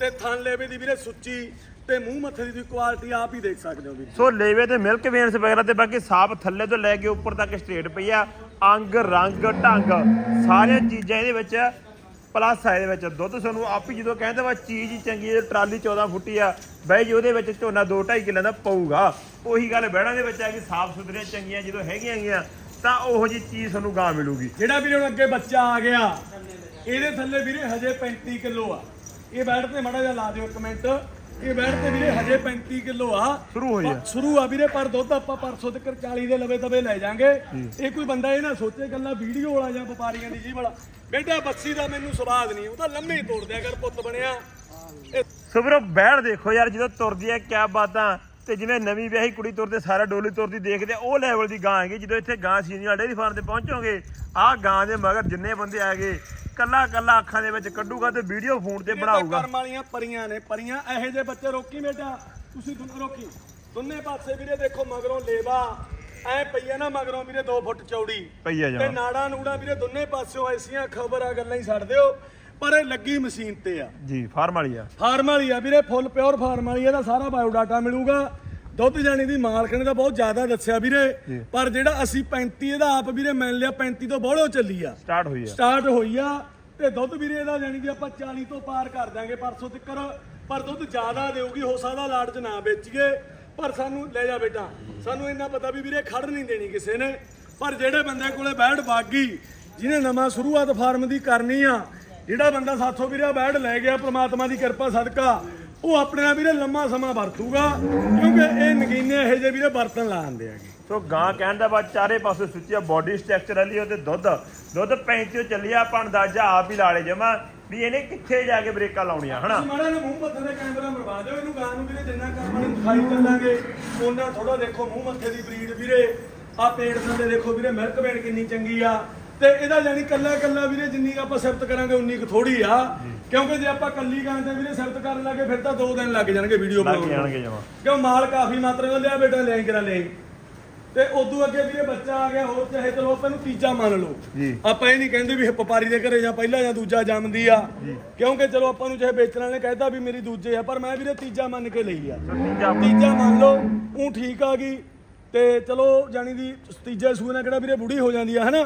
ਤੇ ਥਣ ਲੇਵੇ ਦੀ ਵੀਰੇ ਸੁੱਚੀ ਤੇ ਮੂੰਹ ਮੱਥੇ ਦੀ ਤੁਸੀਂ ਕੁਆਲਿਟੀ ਆਪ ਹੀ ਦੇਖ ਸਕਦੇ ਹੋ ਵੀਰੇ। ਸੋ ਲੇਵੇ ਤੇ ਮਿਲਕ ਵੇਨਸ ਵਗੈਰਾ ਤੇ ਬਾਕੀ ਸਾਫ਼ ਥੱਲੇ ਤੋਂ ਲੈ ਕੇ ਉੱਪਰ ਤੱਕ ਸਟ੍ਰੇਟ ਪਈ ਆ। ਅੰਗ ਰੰਗ ਢੰਗ ਸਾਰੀਆਂ ਚੀਜ਼ਾਂ ਇਹਦੇ ਵਿੱਚ ਪਲੱਸ ਆ ਇਹਦੇ ਵਿੱਚ ਦੁੱਧ ਤੁਹਾਨੂੰ ਆਪ ਹੀ ਜਦੋਂ ਕਹਿੰਦੇ ਵਾ ਚੀਜ਼ ਹੀ ਚੰਗੀ ਹੈ, ਟਰਾਲੀ 14 ਫੁੱਟੀ ਆ, ਬਾਈ ਜੀ ਉਹਦੇ ਵਿੱਚ ਝੋਨਾ 2.5 ਕਿੱਲੇ ਦਾ ਪਊਗਾ। ਉਹੀ ਗੱਲ ਬਹਿਣਾ ਦੇ ਵਿੱਚ ਆ ਕਿ ਸਾਫ਼ ਸੁਥਰੀਆਂ, ਚੰਗੀਆਂ ਜਦੋਂ ਹੈਗੀਆਂ ਗੀਆਂ ਤਾਂ ਉਹੋ ਜੀ ਚੀਜ਼ ਤੁਹਾਨੂੰ ਗਾਂ ਮਿਲੂਗੀ। ਜਿਹੜਾ ਵੀਰੇ ਹੁਣ ਅੱਗੇ ਬੱਚਾ ਆ ਗਿਆ, ਇਹਦੇ ਥੱਲੇ ਵੀਰੇ ਹਜੇ 35 ਕਿਲੋ ਆ। ਇਹ ਬੈਠ ਤੇ ਮੜਾ ਜਿਹਾ ਲਾ ਦਿਓ ਇੱਕ ਮਿੰਟ। ਇਹ ਬੈਠ ਤੇ ਵੀਰੇ ਹਜੇ 35 ਕਿਲੋ ਆ। ਸ਼ੁਰੂ ਹੋਈ ਆ। ਸ਼ੁਰੂ ਆ ਵੀਰੇ ਪਰ ਦੁੱਧ ਆਪਾਂ ਪਰਸੋਂ ਤੱਕ 40 ਦੇ ਲਵੇ ਤਵੇ ਲੈ ਜਾਾਂਗੇ। ਇਹ ਕੋਈ ਬੰਦਾ ਇਹ ਨਾ ਸੋਚੇ ਗੱਲਾਂ ਵੀਡੀਓ ਵਾਲਾ ਜਾਂ ਵਪਾਰੀਆਂ ਦੀ ਜੀ ਵਾਲਾ। ਬੇਟਾ ਬੱਸੀ ਦਾ ਮੈਨੂੰ ਸਵਾਦ ਨਹੀਂ ਉਹ ਤਾਂ ਲੰਮੇ ਤੋੜ ਦਿਆ ਕਰ ਪੁੱਤ ਬਣਿਆ। ਸੋ ਵੀਰੋ ਬਹਿਣ ਦੇਖੋ ਯਾਰ ਜਦੋਂ ਤੁਰਦੀ ਆ ਕਿਆ ਬਾਤਾਂ। ਤੇ ਜਿਵੇਂ ਨਵੀਂ ਵਿਆਹੀ ਕੁੜੀ ਤੁਰਦੇ ਸਾਰਾ ਡੋਲੀ ਤੁਰਦੀ ਦੇਖਦੇ ਆ, ਉਹ ਲੈਵਲ ਦੀ ਗਾਂ ਹੈਗੀ ਜਦੋਂ ਇੱਥੇ ਗਾਂ ਸੀਨੀ ਵਾਲੇ ਦੀ ਫਾਰਮ ਤੇ ਪਹੁੰਚੋਗੇ ਆਹ ਗਾਂ ਦੇ ਮਗਰ ਜਿੰਨੇ ਬੰਦੇ ਆਗੇ ਕੱਲਾ ਕੱਲਾ ਅੱਖਾਂ ਦੇ ਵਿੱਚ ਕੱਢੂਗਾ ਤੇ ਵੀਡੀਓ ਫੋਨ ਤੇ ਬਣਾਊਗਾ। ਕਰਮ ਵਾਲੀਆਂ ਪਰੀਆਂ ਨੇ ਪਰੀਆਂ ਇਹੋ ਜਿਹੇ ਬੱਚੇ ਰੋਕੀ ਬੇਟਾ ਤੁਸੀਂ ਦੋਨੋਂ ਰੋਕੀ। ਦੋਨੇ ਪਾਸੇ ਵੀਰੇ ਦੇਖੋ ਮਗਰੋਂ ਲੇਵਾ ਐ ਪਈਆ ਨਾ ਮਗਰੋਂ ਵੀਰੇ 2 ਫੁੱਟ ਚੌੜੀ। ਪਈ ਆ ਤੇ ਜਾ ਨਾੜਾ ਨੂੜਾ ਵੀਰੇ ਦੋਨੇ ਪਾਸਿਓਂ ਐਸੀਆਂ ਖਬਰਾਂ ਗੱਲਾਂ ਹੀ ਛੱਡ ਦਿਓ ਪਰ ਇਹ ਲੱਗੀ ਮਸ਼ੀਨ ਤੇ ਆ। ਜੀ ਫਾਰਮ ਵਾਲੀ ਆ। ਫਾਰਮ ਵਾਲੀ ਆ ਵੀਰੇ ਫੁੱਲ ਪਿਓਰ ਫਾਰਮ ਵਾਲੀ ਆ, ਇਹਦਾ ਸਾਰਾ ਬਾਇਓਡਾਟਾ ਮਿਲੂਗਾ। ਦੁੱਧ ਜਾਣੀ ਦੀ ਮਾਲਕਣੇ ਦਾ ਬਹੁਤ ਜ਼ਿਆਦਾ ਦੱਸਿਆ ਵੀਰੇ। ਪਰ ਜਿਹੜਾ ਅਸੀਂ 35 ਇਹਦਾ ਆਪ ਵੀਰੇ ਮੰਨ ਲਿਆ 35 ਤੋਂ ਬੋੜੋ ਚੱਲੀ ਆ। ਸਟਾਰਟ ਹੋਈ ਆ। ਸਟਾਰਟ ਹੋਈ ਆ ਤੇ ਦੁੱਧ ਵੀਰੇ ਇਹਦਾ ਜਾਣੀ ਕਿ ਆਪਾਂ 40 ਤੋਂ ਪਾਰ ਕਰ ਦਾਂਗੇ ਪਰਸੋਂ ਤੱਕ ਪਰ ਦੁੱਧ ਜ਼ਿਆਦਾ ਦੇਊਗੀ ਹੋ ਸਕਦਾ ਲਾਟ 'ਚ ਨਾ ਵੇਚੀਏ। ਪਰ ਸਾਨੂੰ ਲੈ ਜਾ ਬੇਟਾ ਸਾਨੂੰ ਇੰਨਾ ਪਤਾ ਵੀ ਵੀਰੇ ਖੜ ਨਹੀਂ ਦੇਣੀ ਕਿਸੇ ਨੇ। ਪਰ ਜਿਹੜੇ ਬੰਦੇ ਕੋਲੇ ਬੈਠ ਬਾਗੀ ਜਿਹਨੇ ਨਵਾਂ ਸ਼ੁਰੂਆਤ ਫਾਰਮ ਦੀ ਕਰਨੀ ਆ ਜਿਹੜਾ ਬੰਦਾ ਸਾਥੋਂ ਵੀਰੇ ਬੈਠ ਲੈ ਗਿਆ ਪ੍ਰਮਾਤਮਾ ਦੀ ਕਿਰਪਾ ਸਦਕਾ। ਉਹ ਆਪਣੇ ਨਾਲ ਵੀਰੇ ਲੰਮਾ ਸਮਾਂ ਵਰਤੂਗਾ ਕਿਉਂਕਿ ਇਹ ਨਗੀਨੇ ਇਹੋ ਜਿਹੇ ਵੀਰੇ ਬਰਤਨ ਲਾਉਂਦੇ ਆਗੇ ਸੋ ਗਾਂ ਕਹਿਣ ਦਾ ਬਾਅਦ ਚਾਰੇ ਪਾਸੇ ਸੁੱਚੀ ਆ ਬਾਡੀ ਸਟਰਕਚਰ ਵਾਲੀ ਉਹ ਤੇ ਦੁੱਧ ਦੁੱਧ 35 ਚੱਲਿਆ ਆਪਾਂ ਅੰਦਾਜ਼ਾ ਆਪ ਹੀ ਲਾ ਲੇ ਜਮਾ ਵੀ ਇਹਨੇ ਕਿੱਥੇ ਜਾ ਕੇ ਬ੍ਰੇਕਾਂ ਲਾਉਣੀਆਂ ਹਨਾ? ਮਾੜਾ ਜਿਹਾ ਮੂੰਹ ਮੱਥੇ ਦੇ ਕੈਮਰਾ ਮਰਵਾ ਦਿਓ ਇਹਨੂੰ ਗਾਂ ਨੂੰ ਵੀਰੇ ਜਿੰਨਾ ਕਰਮਾਂ ਨੂੰ ਦਿਖਾਈ ਚੱਲਾਂਗੇ ਉਹਨਾਂ ਥੋੜਾ ਦੇਖੋ ਮੂੰਹ ਮੱਥੇ ਦੀ ਬਰੀਡ ਵੀਰੇ। ਆ ਪੇੜ ਥੱਲੇ ਦੇਖੋ ਵੀਰੇ ਮਿਲਕ ਵੇਣ ਕਿੰਨੀ ਚੰਗੀ ਆ। ਤੇ ਇਹਦਾ ਜਾਨੀ ਕੱਲਾ ਕੱਲਾ ਵੀਰੇ ਜਿੰਨੀ ਆਪਾਂ ਸਿਫਤ ਕਰਾਂਗੇ ਉਨੀ ਕੁ ਥੋੜੀ ਆ। ਕਿਉਂਕਿ ਜੇ ਆਪਾਂ ਕੱਲੀ ਗਾਂ ਤੇ ਵੀਰੇ ਸਿਫਤ ਕਰਨ ਲੱਗੇ ਫਿਰ ਤਾਂ 2 ਦਿਨ ਲੱਗ ਜਾਣਗੇ ਵੀਡੀਓ ਲੱਗ ਬਣਾਉਣ ਨੂੰ। ਜਾਣਗੇ ਜਮਾ। ਕਿਉਂ ਮਾਲ ਕਾਫੀ ਮਾਤਰਾ ਦਾ ਲਿਆ ਬੇਟਾ ਲੈ ਕਰਾ ਲੈ ਤੇ ਉਦੋਂ ਅੱਗੇ ਵੀਰੇ ਬੱਚਾ ਆ ਗਿਆ ਹੋਰ ਚਾਹੇ ਚਲੋ ਆਪਾਂ ਨੂੰ ਤੀਜਾ ਮੰਨ ਲਓ। ਜੀ। ਆਪਾਂ ਇਹ ਨਹੀਂ ਕਹਿੰਦੇ ਵੀ ਇਹ ਵਪਾਰੀ ਦੇ ਘਰੇ ਜਾਂ ਪਹਿਲਾ ਜਾਂ ਦੂਜਾ ਜੰਮਦੀ ਆ। ਕਿਉਂਕਿ ਚਲੋ ਆਪਾਂ ਨੂੰ ਚਾਹੇ ਵੇਚਣ ਵਾਲੇ ਕਹਿਤਾ ਵੀ ਮੇਰੀ ਦੂਜੇ ਆ ਪਰ ਮੈਂ ਵੀਰੇ ਤੀਜਾ ਮੰਨ ਕੇ ਲਈ ਆ। ਤੀਜਾ ਤੀਜਾ ਮੰਨ ਲਓ ਉਹ ਠੀਕ ਆ ਗਈ। ਤੇ ਚਲੋ ਜਾਨੀ ਦੀ ਤੀਜੇ ਸੂਏ ਨਾਲ ਕਿਹੜਾ ਵੀਰੇ ਬੁੜੀ ਹੋ ਜਾਂਦੀ ਆ ਹਨਾ?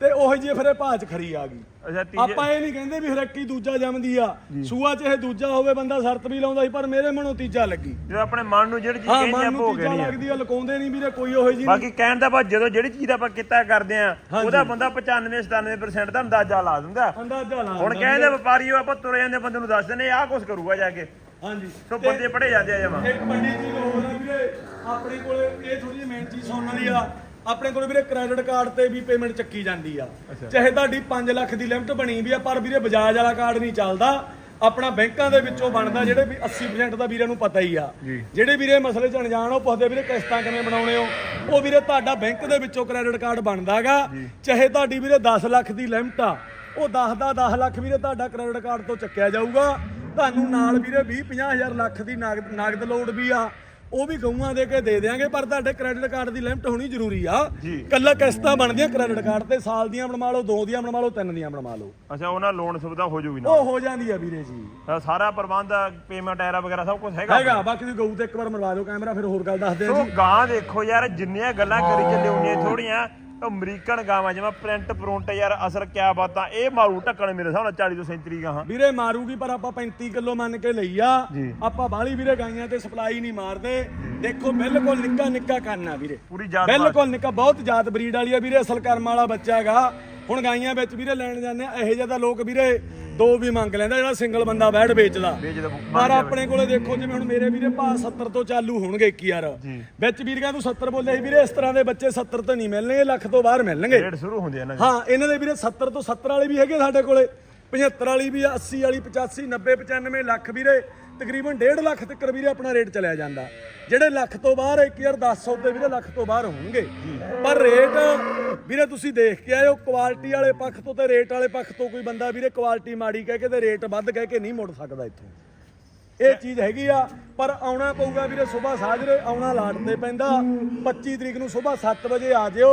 ਤੇ ਉਹੀ ਜਿਹੀ ਫਿਰ ਇਹ ਭਾਜ ਖਰੀ ਆ ਗਈ। ਅੱਛਾ ਤੀਜੇ ਆਪਾਂ ਇਹ ਨਹੀਂ ਕਹਿੰਦੇ ਵੀ ਹਰੇਕੀ ਦੂਜਾ ਜੰਮਦੀ ਆ। ਸੂਆ ਚਾਹੇ ਦੂਜਾ ਹੋਵੇ ਬੰਦਾ ਸ਼ਰਤ ਵੀ ਲਾਉਂਦਾ ਸੀ ਪਰ ਮੇਰੇ ਮਨੋਂ ਤੀਜਾ ਲੱਗੀ। ਜਦੋਂ ਆਪਣੇ ਮਨ ਨੂੰ ਜਿਹੜੀ ਚੀਜ਼ ਕਹਿੰਦੀ ਆਪਾਂ ਹੋ ਗਈ ਆ। ਲੱਗਦੀ ਆ ਲਕਾਉਂਦੇ ਨਹੀਂ ਵੀਰੇ ਕੋਈ ਉਹੋ ਜੀ ਬਾਕੀ ਕਹਿਣ ਦਾ ਬਾਅਦ ਜਦੋਂ ਜਿਹੜੀ ਚੀਜ਼ ਦਾ ਆਪਾਂ ਕਿੱਤਾ ਕਰਦੇ ਆ ਉਹਦਾ ਬੰਦਾ 95 97% ਦਾ ਅੰਦਾਜ਼ਾ ਲਾ ਦਿੰਦਾ। ਅੰਦਾਜ਼ਾ ਲਾ ਹੁਣ ਕਹਿੰਦੇ ਵਪਾਰੀ ਉਹ ਆਪਾਂ ਤੁਰੇ ਜਾਂਦੇ ਬੰਦੇ ਨੂੰ ਦੱਸ ਦਿੰਦੇ ਆਹ ਕੁਝ ਕਰੂਗਾ ਜਾ ਕੇ। ਹਾਂਜੀ। ਸੋ ਬੰਦੇ ਪੜੇ ਜਾਂਦੇ ਆ ਜਮਾ। ਇੱਕ ਵੱਡੀ ਚੀਜ਼ ਹੋਰ ਆ ਵੀਰੇ ਆਪਣੇ ਕੋਲੇ ਇਹ ਥੋੜੀ ਜਿਹੀ ਮੇਨ ਚੀਜ਼ ਸੁਣਨ ਵਾਲੀ ਆ। ਆਪਣੇ ਕੋਲੇ ਵੀਰੇ ਕ੍ਰੈਡਿਟ ਕਾਰਡ ਤੇ ਵੀ ਪੇਮੈਂਟ ਚੱਕੀ ਜਾਂਦੀ ਆ। ਚਾਹੇ ਤੁਹਾਡੀ 5 ਲੱਖ ਦੀ ਲਿਮਟ ਬਣੀ ਵੀ ਆ ਪਰ ਵੀਰੇ ਬਜਾਜ ਵਾਲਾ ਕਾਰਡ ਨਹੀਂ ਚੱਲਦਾ। ਆਪਣਾ ਬੈਂਕਾਂ ਦੇ ਵਿੱਚੋਂ ਬਣਦਾ ਜਿਹੜੇ ਵੀ 80% ਦਾ ਵੀਰੇ ਨੂੰ ਪਤਾ ਹੀ ਆ। ਜਿਹੜੇ ਵੀਰੇ ਮਸਲੇ ਚ ਅਣਜਾਣ ਉਹ ਪੁੱਛਦੇ ਵੀਰੇ ਕਿਸ਼ਤਾਂ ਕਿਵੇਂ ਬਣਾਉਣੇ ਹੋ ਉਹ ਵੀਰੇ ਤੁਹਾਡਾ ਬੈਂਕ ਦੇ ਵਿੱਚੋਂ ਕ੍ਰੈਡਿਟ ਕਾਰਡ ਬਣਦਾਗਾ ਚਾਹੇ ਤੁਹਾਡੀ ਵੀਰੇ 10 ਲੱਖ ਦੀ ਲਿਮਟ ਆ ਉਹ 10 ਦਾ 10 ਲੱਖ ਵੀਰੇ ਤੁਹਾਡਾ ਕ੍ਰੈਡਿਟ ਕਾਰਡ ਤੋਂ ਚੱਕਿਆ ਜਾਊਗਾ। ਤੁਹਾਨੂੰ ਨਾਲ ਵੀਰੇ 20 50000 ਲੱਖ ਦੀ ਨਗਦ ਨਗਦ ਲੋਡ ਵੀ ਆ। ਉਹ ਵੀ ਗਊਆਂ ਦੇ ਕੇ ਦੇ ਦੇਾਂਗੇ ਪਰ ਤੁਹਾਡੇ ਕ੍ਰੈਡਿਟ ਕਾਰਡ ਦੀ ਲਿਮਟ ਹੋਣੀ ਜ਼ਰੂਰੀ ਆ। ਕੱਲਾ ਕਿਸ਼ਤਾਂ ਬਣਦੀਆਂ ਕ੍ਰੈਡਿਟ ਕਾਰਡ ਤੇ ਸਾਲ ਦੀਆਂ ਬਣਵਾ ਲਓ ਦੋ ਦੀਆਂ ਬਣਵਾ ਲਓ ਤਿੰਨ ਦੀਆਂ ਬਣਵਾ ਲਓ। ਅੱਛਾ ਉਹਨਾਂ ਲੋਨ ਸੁਵਿਧਾ ਹੋ ਜੂਗੀ ਨਾ? ਉਹ ਹੋ ਜਾਂਦੀ ਆ ਵੀਰੇ ਜੀ। ਸਾਰਾ ਪ੍ਰਬੰਧ ਪੇਮੈਂਟ ਐਰਾ ਵਗੈਰਾ ਸਭ ਕੁਝ ਹੈਗਾ? ਹੈਗਾ ਬਾਕੀ ਤੁਸੀਂ ਗਊ ਤੇ ਇੱਕ ਵਾਰ ਮਰਵਾ ਦਿਓ ਕੈਮਰਾ ਫਿਰ ਹੋਰ ਗੱਲ ਦੱਸਦੇ ਆ ਸੋ ਜੀ। ਗਾਂ ਦੇਖੋ ਯਾਰ ਜਿੰਨੀਆਂ ਗੱਲਾਂ ਕਰੀ ਚੱਲੇ ਉਹਨੀਆਂ ਥੋੜੀਆਂ ਅਮਰੀਕਨ ਗਾਵਾਂ ਜਿਵੇਂ ਪ੍ਰਿੰਟ ਪ੍ਰੁੰਟ ਯਾਰ ਅਸਰ ਕਿਆ ਬਾਤਾਂ ਇਹ ਮਾਰੂ ਢੱਕਣ ਮੇਰੇ ਹਿਸਾਬ ਨਾਲ 40 ਤੋਂ 37 ਗਾਹਾਂ ਵੀਰੇ ਮਾਰੂਗੀ ਪਰ ਆਪਾਂ 35 ਕਿਲੋ ਮੰਨ ਕੇ ਲਈ ਆ। ਜੀ। ਆਪਾਂ ਬਾਹਲੀ ਵੀਰੇ ਗਾਈਆਂ ਤੇ ਸਪਲਾਈ ਨਹੀਂ ਮਾਰਦੇ। ਦੇਖੋ ਬਿਲਕੁਲ ਨਿੱਕਾ ਨਿੱਕਾ ਕੰਨ ਆ ਵੀਰੇ। ਪੂਰੀ ਜਾਤ ਬਿਲਕੁਲ ਨਿੱਕਾ ਬਹੁਤ ਜਾਤ ਬਰੀਡ ਵਾਲੀ ਆ ਵੀਰੇ ਅਸਲ ਕਰਮ ਵਾਲਾ ਬੱਚਾ ਹੈਗਾ। ਹੁਣ ਗਾਈਆਂ ਵਿੱਚ ਵੀਰੇ ਲੈਣ ਜਾਂਦੇ ਆ ਇਹੋ ਜਿਹਾ ਤਾਂ ਲੋਕ ਵੀਰੇ ਦੋ ਵੀ ਮੰਗ ਲੈਂਦਾ ਜਿਹੜਾ ਸਿੰਗਲ ਬੰਦਾ ਬੈਠ ਵੇਚਦਾ। ਵੇਚਦਾ ਪਰ ਆਪਣੇ ਕੋਲੇ ਦੇਖੋ ਜਿਵੇਂ ਹੁਣ ਮੇਰੇ ਵੀਰੇ ਭਾ 70 ਤੋਂ ਚਾਲੂ ਹੋਣਗੇ 21 ਯਾਰ। ਜੀ। ਵਿੱਚ ਵੀਰਗਾ ਤੂੰ 70 ਬੋਲਿਆ ਸੀ ਵੀਰੇ ਇਸ ਤਰ੍ਹਾਂ ਦੇ ਬੱਚੇ 70 ਤੋਂ ਨਹੀਂ ਮਿਲਣਗੇ ਲੱਖ ਤੋਂ ਬਾਹਰ ਮਿਲਣਗੇ। ਰੇਟ ਸ਼ੁਰੂ ਹੁੰਦੇ ਆ ਨਾ ਹਾਂ ਇਹਨਾਂ ਦੇ ਵੀਰੇ 70 ਤੋਂ 70 ਵਾਲੇ ਵੀ ਹੈਗੇ ਸਾਡੇ ਕੋਲੇ। 75 ਵਾਲੀ ਵੀ ਆ 80 ਵਾਲੀ 85 90 95 ਲੱਖ ਵੀਰੇ। ਤਕਰੀਬਨ 1.5 ਲੱਖ ਤੱਕ ਵੀਰੇ ਆਪਣਾ ਰੇਟ ਚਲਿਆ ਜਾਂਦਾ। ਜਿਹੜੇ ਲੱਖ ਤੋਂ ਬਾਹਰ 1100 ਤੇ ਵੀਰੇ ਲੱਖ ਤੋਂ ਬਾਹਰ ਹੋਣਗੇ। ਪਰ ਰੇਟ ਵੀਰੇ ਤੁਸੀਂ ਦੇਖ ਕੇ ਆਇਓ ਕੁਆਲਿਟੀ ਵਾਲੇ ਪੱਖ ਤੋਂ ਤੇ ਰੇਟ ਵਾਲੇ ਪੱਖ ਤੋਂ ਕੋਈ ਬੰਦਾ ਵੀਰੇ ਕੁਆਲਿਟੀ ਮਾੜੀ ਕਹਿ ਕੇ ਤੇ ਰੇਟ ਵੱਧ ਕਹਿ ਕੇ ਨਹੀਂ ਮੁੜ ਸਕਦਾ ਇੱਥੋਂ। ਇਹ ਚੀਜ਼ ਹੈਗੀ ਆ, ਪਰ ਆਉਣਾ ਪਊਗਾ ਵੀਰੇ ਸਵੇਰ ਸਾਜਰੇ, ਆਉਣਾ ਲਾਟ ਤੇ ਪੈਂਦਾ। 25 ਤਰੀਕ ਨੂੰ ਸਵੇਰ 7 ਵਜੇ ਆ ਜਿਓ।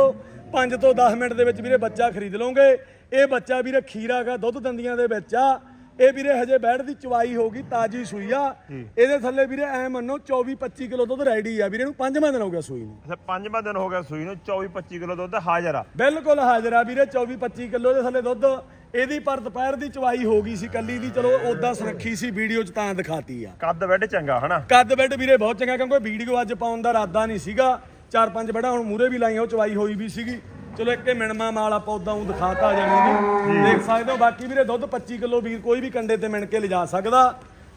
5 ਤੋਂ 10 ਮਿੰਟ ਦੇ ਵਿੱਚ ਵੀਰੇ ਬੱਚਾ ਖਰੀਦ ਲਓਗੇ। ਇਹ ਬੱਚਾ ਵੀਰੇ ਖੀਰਾ ਗਾ ਦੁੱਧ ਦੰਦੀਆਂ ਦੇ ਵਿੱਚ ਆ। ਇਹ ਵੀਰੇ ਹਜੇ ਬੈਠ ਦੀ ਚਵਾਈ ਹੋਗੀ ਤਾਜੀ ਸੂਈ ਆ। ਇਹਦੇ ਥੱਲੇ ਵੀਰੇ ਐ ਮੰਨੋ 24 25 ਕਿਲੋ ਦੁੱਧ ਰੈਡੀ ਆ। ਵੀਰੇ ਨੂੰ ਪੰਜਵਾਂ ਦਿਨ ਹੋ ਗਿਆ ਸੂਈ ਨੂੰ। ਅੱਛਾ ਪੰਜਵਾਂ ਦਿਨ ਹੋ ਗਿਆ ਸੂਈ ਨੂੰ 24 25 ਕਿਲੋ ਦੁੱਧ ਹਾਜ਼ਰ ਆ। ਬਿਲਕੁਲ ਹਾਜ਼ਰ ਆ ਵੀਰੇ 24 25 ਕਿਲੋ ਦੇ ਥੱਲੇ ਦੁੱਧ। ਇਹਦੀ ਪਰ ਦੁਪਹਿਰ ਦੀ ਚਵਾਈ ਹੋ ਗਈ ਸੀ ਕੱਲੀ ਦੀ ਚਲੋ ਉਦਾਂ ਸੁਰੱਖੀ ਸੀ ਵੀਡੀਓ 'ਚ ਤਾਂ ਦਿਖਾਤੀ ਆ। ਕੱਦ ਵੱਡ ਚੰਗਾ ਹਨਾ? ਕੱਦ ਬੈੱਡ ਵੀਰੇ ਬਹੁਤ ਚੰਗਾ ਕਿਉਂਕਿ ਵੀਡੀਓ ਅੱਜ ਪਾਉਣ ਦਾ ਇਰਾਦਾ ਨਹੀਂ ਸੀਗਾ। ਚਾਰ ਪੰਜ ਬੜਾ ਹੁਣ ਮੂਰੇ ਵੀ ਲਾਈਆਂ ਉਹ ਚਵਾਈ ਹੋਈ ਵੀ ਸੀਗੀ। ਚਲੋ ਇੱਕੇ ਮਿਣਮਾ ਮਾਲ ਆਪਾਂ ਉਦਾਂ ਉਹ ਦਿਖਾਤਾ ਜਾਣੀ ਜੀ ਦੇਖ ਸਕਦੇ ਹੋ ਬਾਕੀ ਵੀਰੇ ਦੁੱਧ 25 ਕਿਲੋ ਵੀਰ ਕੋਈ ਵੀ ਕੰਡੇ ਤੇ ਮਿਣ ਕੇ ਲਿਜਾ ਸਕਦਾ।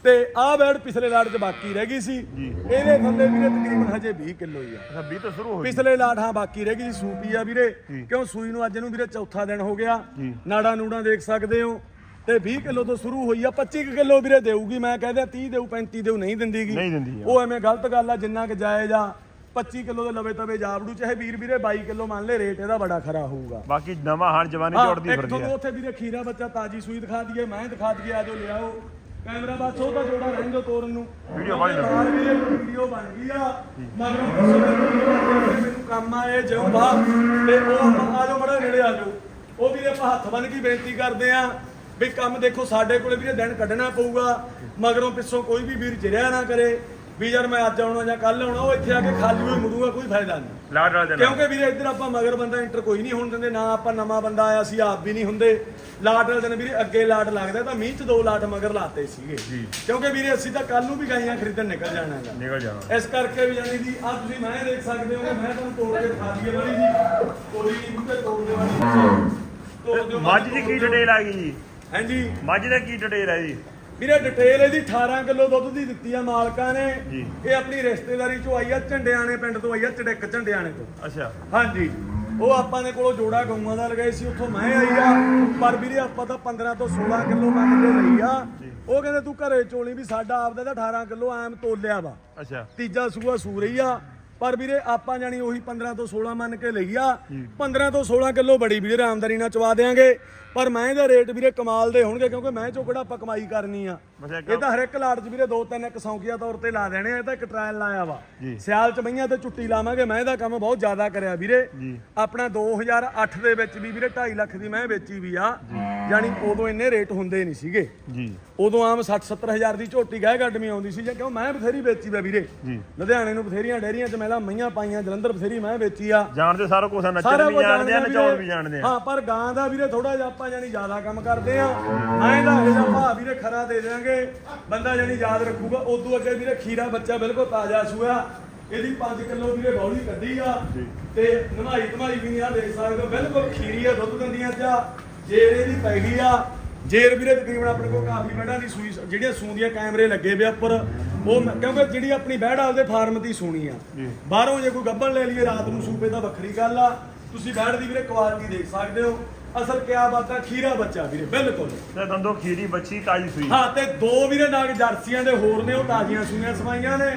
ਤੇ ਆਹ ਬੈਡ ਪਿਛਲੇ ਲਾਟ 'ਚ ਬਾਕੀ ਰਹਿ ਗਈ ਸੀ। ਇਹਦੇ ਥੱਲੇ ਵੀਰੇ ਤਕਰੀਬਨ ਹਜੇ 20 ਕਿਲੋ ਹੀ ਆ। ਅੱਛਾ 20 ਤੋਂ ਸ਼ੁਰੂ ਹੋ ਗਈ। ਪਿਛਲੇ ਲਾਟ ਹਾਂ ਬਾਕੀ ਰਹਿ ਗਈ ਸੀ ਸੂਪੀ ਆ ਵੀਰੇ। ਕਿਉਂ ਸੂਈ ਨੂੰ ਅੱਜ ਨੂੰ ਵੀਰੇ ਚੌਥਾ ਦਿਨ ਹੋ ਗਿਆ। ਨਾੜਾ ਨੂੜਾ ਦੇਖ ਸਕਦੇ ਹੋ। ਤੇ 20 ਕਿਲੋ ਤੋਂ ਸ਼ੁਰੂ ਹੋਈ ਆ 25 ਕੁ ਕਿਲੋ ਵੀਰੇ ਦੇਊਗੀ ਮੈਂ ਕਹਿੰਦਾ 30 ਦੇਊ 35 ਦੇਊ ਨਹੀਂ ਦਿੰਦੀਗੀ। ਉਹ ਐਵੇਂ ਗਲਤ ਗੱਲ ਆ ਜਿੰਨਾ ਕਿ ਜਾਇਜ਼ ਆ। 25 ਕਿਲੋ ਦੇ ਲਵੇ ਤਵੇ ਜਾਵੜੂ ਚਾਹੇ ਵੀਰ ਵੀਰੇ 22 ਕਿਲੋ ਮੰਨ ਲੈ ਰੇਟ ਇਹਦਾ ਬੜਾ ਖਰਾ ਹੋਊਗਾ। ਬਾਕੀ ਨਵਾਂ ਹਾਣ ਜਵਾਨੀ ਹਾਂ, ਝੋੜਦੀ ਇੱਕ ਫਿਰਦੀ ਆ ਉੱਥੇ ਵੀਰੇ ਖੀਰਾ ਬੱਚਾ ਤਾਜੀ ਸੂਈ ਦਿਖਾ ਦਈਏ ਮੈਂ ਦਿਖਾ ਦਈਏ ਆਜੋ ਲਿਆਓ। ਕੈਮਰਾ ਬਸ ਉਹਦਾ ਜੋੜਾ ਰਹਿੰਦੋ ਤੋਰਨ ਨੂੰ। ਵੀਡੀਓ ਬਣ। ਨਾਲ ਵੀਰੇ ਵੀਡੀਓ ਬਣ ਗਈ ਆ। ਮਗਰੋਂ ਮੈਨੂੰ ਕੰਮ ਆਏ ਜਿਉਂ ਬਾ। ਤੇ ਉਹ ਆਜੋ ਮੜਾ ਨੇੜੇ ਆਜੋ ਉਹ ਵੀਰੇ ਆਪਾਂ ਹੱਥ ਬੰਨ ਕੇ ਬੇਨਤੀ ਕਰਦੇ ਆ ਵੀ ਕੰਮ ਦੇਖੋ ਸਾਡੇ ਕੋਲੇ ਵੀਰੇ ਦਿਨ ਕੱਢਣਾ ਪਊਗਾ। ਮਗਰੋਂ ਪਿੱਛੋਂ ਕੋਈ ਵੀ ਵੀਰ ਜਿਰਿਆ ਨਾ ਕਰੇ। ਵੀ ਯਾਰ ਮੈਂ ਅੱਜ ਆਉਣਾ ਜਾਂ ਕੱਲ ਆਉਣਾ ਉਹ ਇੱਥੇ ਆ ਕੇ ਖਾਲੀ ਹੋਈ ਮੁੜੂਗਾ ਕੋਈ ਫਾਇਦਾ ਨਹੀਂ। ਲਾੜ ਲਾੜ ਦੇ ਨਾਲ। ਕਿਉਂਕਿ ਵੀਰੇ ਇੱਧਰ ਆਪਾਂ ਮਗਰ ਬੰਦਾ ਇੰਟਰ ਕੋਈ ਨਹੀਂ ਹੋਣ ਦਿੰਦੇ ਨਾ ਆਪਾਂ ਨਵਾਂ ਬੰਦਾ ਆਇਆ ਸੀ ਆਪ ਵੀ ਨਹੀਂ ਹੁੰਦੇ। ਲਾਟ ਵਾਲੇ ਦਿਨ ਵੀਰੇ ਅੱਗੇ ਲਾਟ ਲੱਗਦਾ ਤਾਂ ਮੀਂਹ ਚ ਦੋ ਲਾਟ ਮਗਰ ਲਾਤੇ ਸੀਗੇ। ਜੀ। ਕਿਉਂਕਿ ਵੀਰੇ ਅਸੀਂ ਤਾਂ ਕੱਲ ਨੂੰ ਵੀ ਗਾਈਆਂ ਖਰੀਦਣ ਨਿਕਲ ਜਾਣਾ ਹੈਗਾ। ਨਿਕਲ ਜਾਣਾ। ਇਸ ਕਰਕੇ ਵੀ ਜਾਨੀ ਦੀ ਅੱਜ ਤੁਸੀਂ ਮੈਂ ਦੇਖ ਸਕਦੇ ਹੋ ਕਿ ਮੈਂ ਤੁਹਾਨੂੰ ਤੋੜ ਕੇ ਦਿਖਾ ਦਈਏ ਵਾਲੀ ਜੀ। ਕੋਈ ਨਹੀਂ ਬੁੱਤੇ ਤੋੜ ਦੇ ਵਾਲੀ ਤੋੜ ਦਿਓ ਮੱਝ ਦੀ ਕੀ ਡਿਟੇਲ ਆ ਗਈ ਜੀ? ਹਾਂਜੀ। ਮੱਝ ਦਾ ਕੀ ਡਿਟੇਲ ਹੈ ਜੀ? ਵੀਰੇ ਡਿਟੇਲ ਇਹਦੀ 18 ਕਿਲੋ ਦੁੱਧ ਦੀ ਦਿੱਤੀ ਆ ਮਾਲਕਾਂ ਨੇ। ਇਹ ਆਪਣੀ ਰਿਸ਼ਤੇਦਾਰੀ ਚੋਂ ਆਈ ਆ ਝੰਡਿਆਣੇ ਪਿੰਡ ਤੋਂ ਆਈ ਆ ਚੜਿੱਕ ਝੰਡਿਆਣੇ ਤੋਂ। ਅੱਛਾ। ਹਾਂਜੀ। ਉਹ ਆਪਾਂ ਨੇ ਕੋਲੋਂ ਜੋੜਾ ਗਊਆਂ ਦਾ ਲਗਾਈ ਸੀ ਉੱਥੋਂ ਮੈਂ ਆਈ ਆ। ਪਰ ਵੀਰੇ ਆਪਾਂ ਤਾਂ 15 ਤੋਂ 16 ਕਿਲੋ ਕੇ ਲਈ ਆ। ਉਹ ਕਹਿੰਦੇ ਤੂੰ ਘਰੇ ਚੋਲੀ ਵੀ ਸਾਡਾ ਆਪਦਾ ਤਾਂ 18 ਕਿਲੋ ਐਮ ਤੋਲਿਆ ਵਾ। ਅੱਛਾ। ਤੀਜਾ ਸੂਆ ਸੂ ਰਹੀ ਆ। ਪਰ ਵੀਰੇ ਆਪਾਂ ਜਾਣੀ ਉਹੀ 15 ਤੋਂ 16 ਮੰਨ ਕੇ ਲਈ ਆ। 15 ਤੋਂ 16 ਕਿਲੋ ਬੜੀ ਵੀਰੇ ਆਮਦਨੀ ਨਾਲ ਚਵਾ ਦੇਾਂਗੇ ਪਰ ਮੈਂ ਇਹਦਾ ਰੇਟ ਵੀਰੇ ਕਮਾਲ ਦੇ ਹੋਣਗੇ ਕਿਉਂਕਿ ਮੈਂ ਚੋਂ ਕਿਹੜਾ ਆਪਾਂ ਕਮਾਈ ਕਰਨੀ ਆ। ਇਹ ਤਾਂ ਹਰ ਇੱਕ ਲਾਟ 'ਚ ਵੀਰੇ ਦੋ ਤਿੰਨ ਇੱਕ ਸੌਂਕੀਆ ਤੌਰ ਤੇ ਲਾ ਦੇਣੇ ਆ ਇਹ ਤਾਂ ਇੱਕ ਟ੍ਰਾਇਲ ਲਾਇਆ ਵਾ। ਸਿਆਲ 'ਚ ਮਈਆਂ ਤੇ ਚੁੱਟੀ ਲਾਵਾਂਗੇ ਮੈਂ ਇਹਦਾ ਕੰਮ ਬਹੁਤ ਜ਼ਿਆਦਾ ਕਰਿਆ ਵੀਰੇ। ਆਪਣਾ 2008 ਦੇ ਵਿੱਚ ਵੀ ਵੀਰੇ 2.5 ਲੱਖ ਦੀ ਮੈਂ ਵੇਚੀ ਵੀ ਆ। ਯਾਨੀ ਉਦੋਂ ਇੰਨੇ ਰੇਟ ਹੁੰਦੇ ਨਹੀਂ ਸੀਗੇ। ਜੀ। ਉਦੋਂ ਆਮ 60 70 ਹਜ਼ਾਰ ਦੀ ਝੋਟੀ ਗਾਇ ਗੱਡਮੀ ਆਉਂਦੀ ਸੀ ਜੇ ਕਿਉਂ? ਮੈਂ ਬਥੇਰੀ ਵੇਚੀ ਵਾ ਵੀਰੇ। ਜੀ। ਲੁਧਿਆਣੇ ਨੂੰ ਬਥੇਰੀਆਂ ਡੈਰੀਆਂ 'ਚ ਮੈਲਾ ਮਈਆਂ ਪਾਈਆਂ ਜਲੰਧਰ ਬਥੇਰੀ ਮੈਂ ਵੇਚੀ ਆ। ਜਾਣਦੇ ਸਾਰਾ ਕੁਝ ਨੱਚਣ ਵੀ ਜਾਣਦੇ ਆ। ਨਚਾਉਣ ਵੀ ਜਾਣਦੇ ਆ। ਹਾਂ ਪਰ ਗਾਂ ਦਾ ਵੀਰੇ ਥੋੜਾ ਜਿਹਾ ਆਪਾਂ ਜਾਨੀ ਜ਼ਿਆਦਾ ਕੰਮ ਕਰਦੇ ਆ। ਐਂ ਦਾ ਇਹਦਾ ਭਾ ਵੀਰੇ ਖਰਾ ਦੇ ਦੇਾਂਗੇ ਬੰਦਾ ਜਾਨੀ ਯਾਦ ਰੱਖੂਗਾ। ਉਦੋਂ ਅੱਗੇ ਵੀਰੇ ਖੀਰਾ ਬੱਚਾ ਬਿਲਕੁਲ ਤਾਜ਼ਾ ਸੂਆ। ਇਹਦੀ 5 ਕਿਲੋ ਵੀਰੇ ਬੌਲੀ ਕੱਢੀ ਆ। ਤੇ ਨਮਾਈ ਧਮਾਈ ਵੀ ਨਹੀਂ ਆ ਦੇਖ ਸਕਦੇ। ਬਿਲਕੁਲ ਖੀਰੀ ਆ ਦੁੱਧ ਦਿੰਦੀਆਂ ਚਾ। ਜੇਰ ਇਹਦੀ ਪੈ ਗਈ ਆ। ਜੇਰ ਵੀਰੇ ਤਕਰੀਬਨ ਆਪਣੇ ਕੋਲ ਕਾਫੀ ਬੈੜਾਂ ਦੀ ਸੂਈ ਜਿਹੜੀਆਂ ਸੂੰਦੀਆਂ ਕੈਮਰੇ ਲੱਗੇ ਵੇ ਉੱਪਰ ਉਹ ਕਿਉਂਕਿ ਜਿਹੜੀ ਆਪਣੀ ਬੈੜ ਆਪਦੇ ਫਾਰਮ ਦੀ ਸੂਣੀ ਆ। ਬਾਹਰੋਂ ਜੇ ਕੋਈ ਗੱਬਣ ਲੈ ਲਈਏ ਰਾਤ ਨੂੰ ਸੂਪੇ ਤਾਂ ਵੱਖਰੀ ਗੱਲ ਆ। ਤੁਸੀਂ ਬੈੜ ਦੀ ਵੀਰੇ ਕੁਆਲਿਟੀ ਦੇਖ ਸਕਦੇ ਹੋ। ਅਸਲ ਕਿਆ ਬਾਤ ਆ ਖੀਰਾ ਬੱਚਾ ਵੀਰੇ ਬਿਲਕੁਲ। ਤੇ ਦੰਦੋ ਖੀਰੀ ਬੱਚੀ ਤਾਜੀ ਸੂਈ। ਹਾਂ ਤੇ ਦੋ ਵੀਰੇ ਨਾਗ ਜਰਸੀਆਂ ਦੇ ਹੋਰ ਨੇ ਉਹ ਤਾਜ਼ੀਆਂ ਸੂਈਆਂ ਸਵਾਈਆਂ ਨੇ।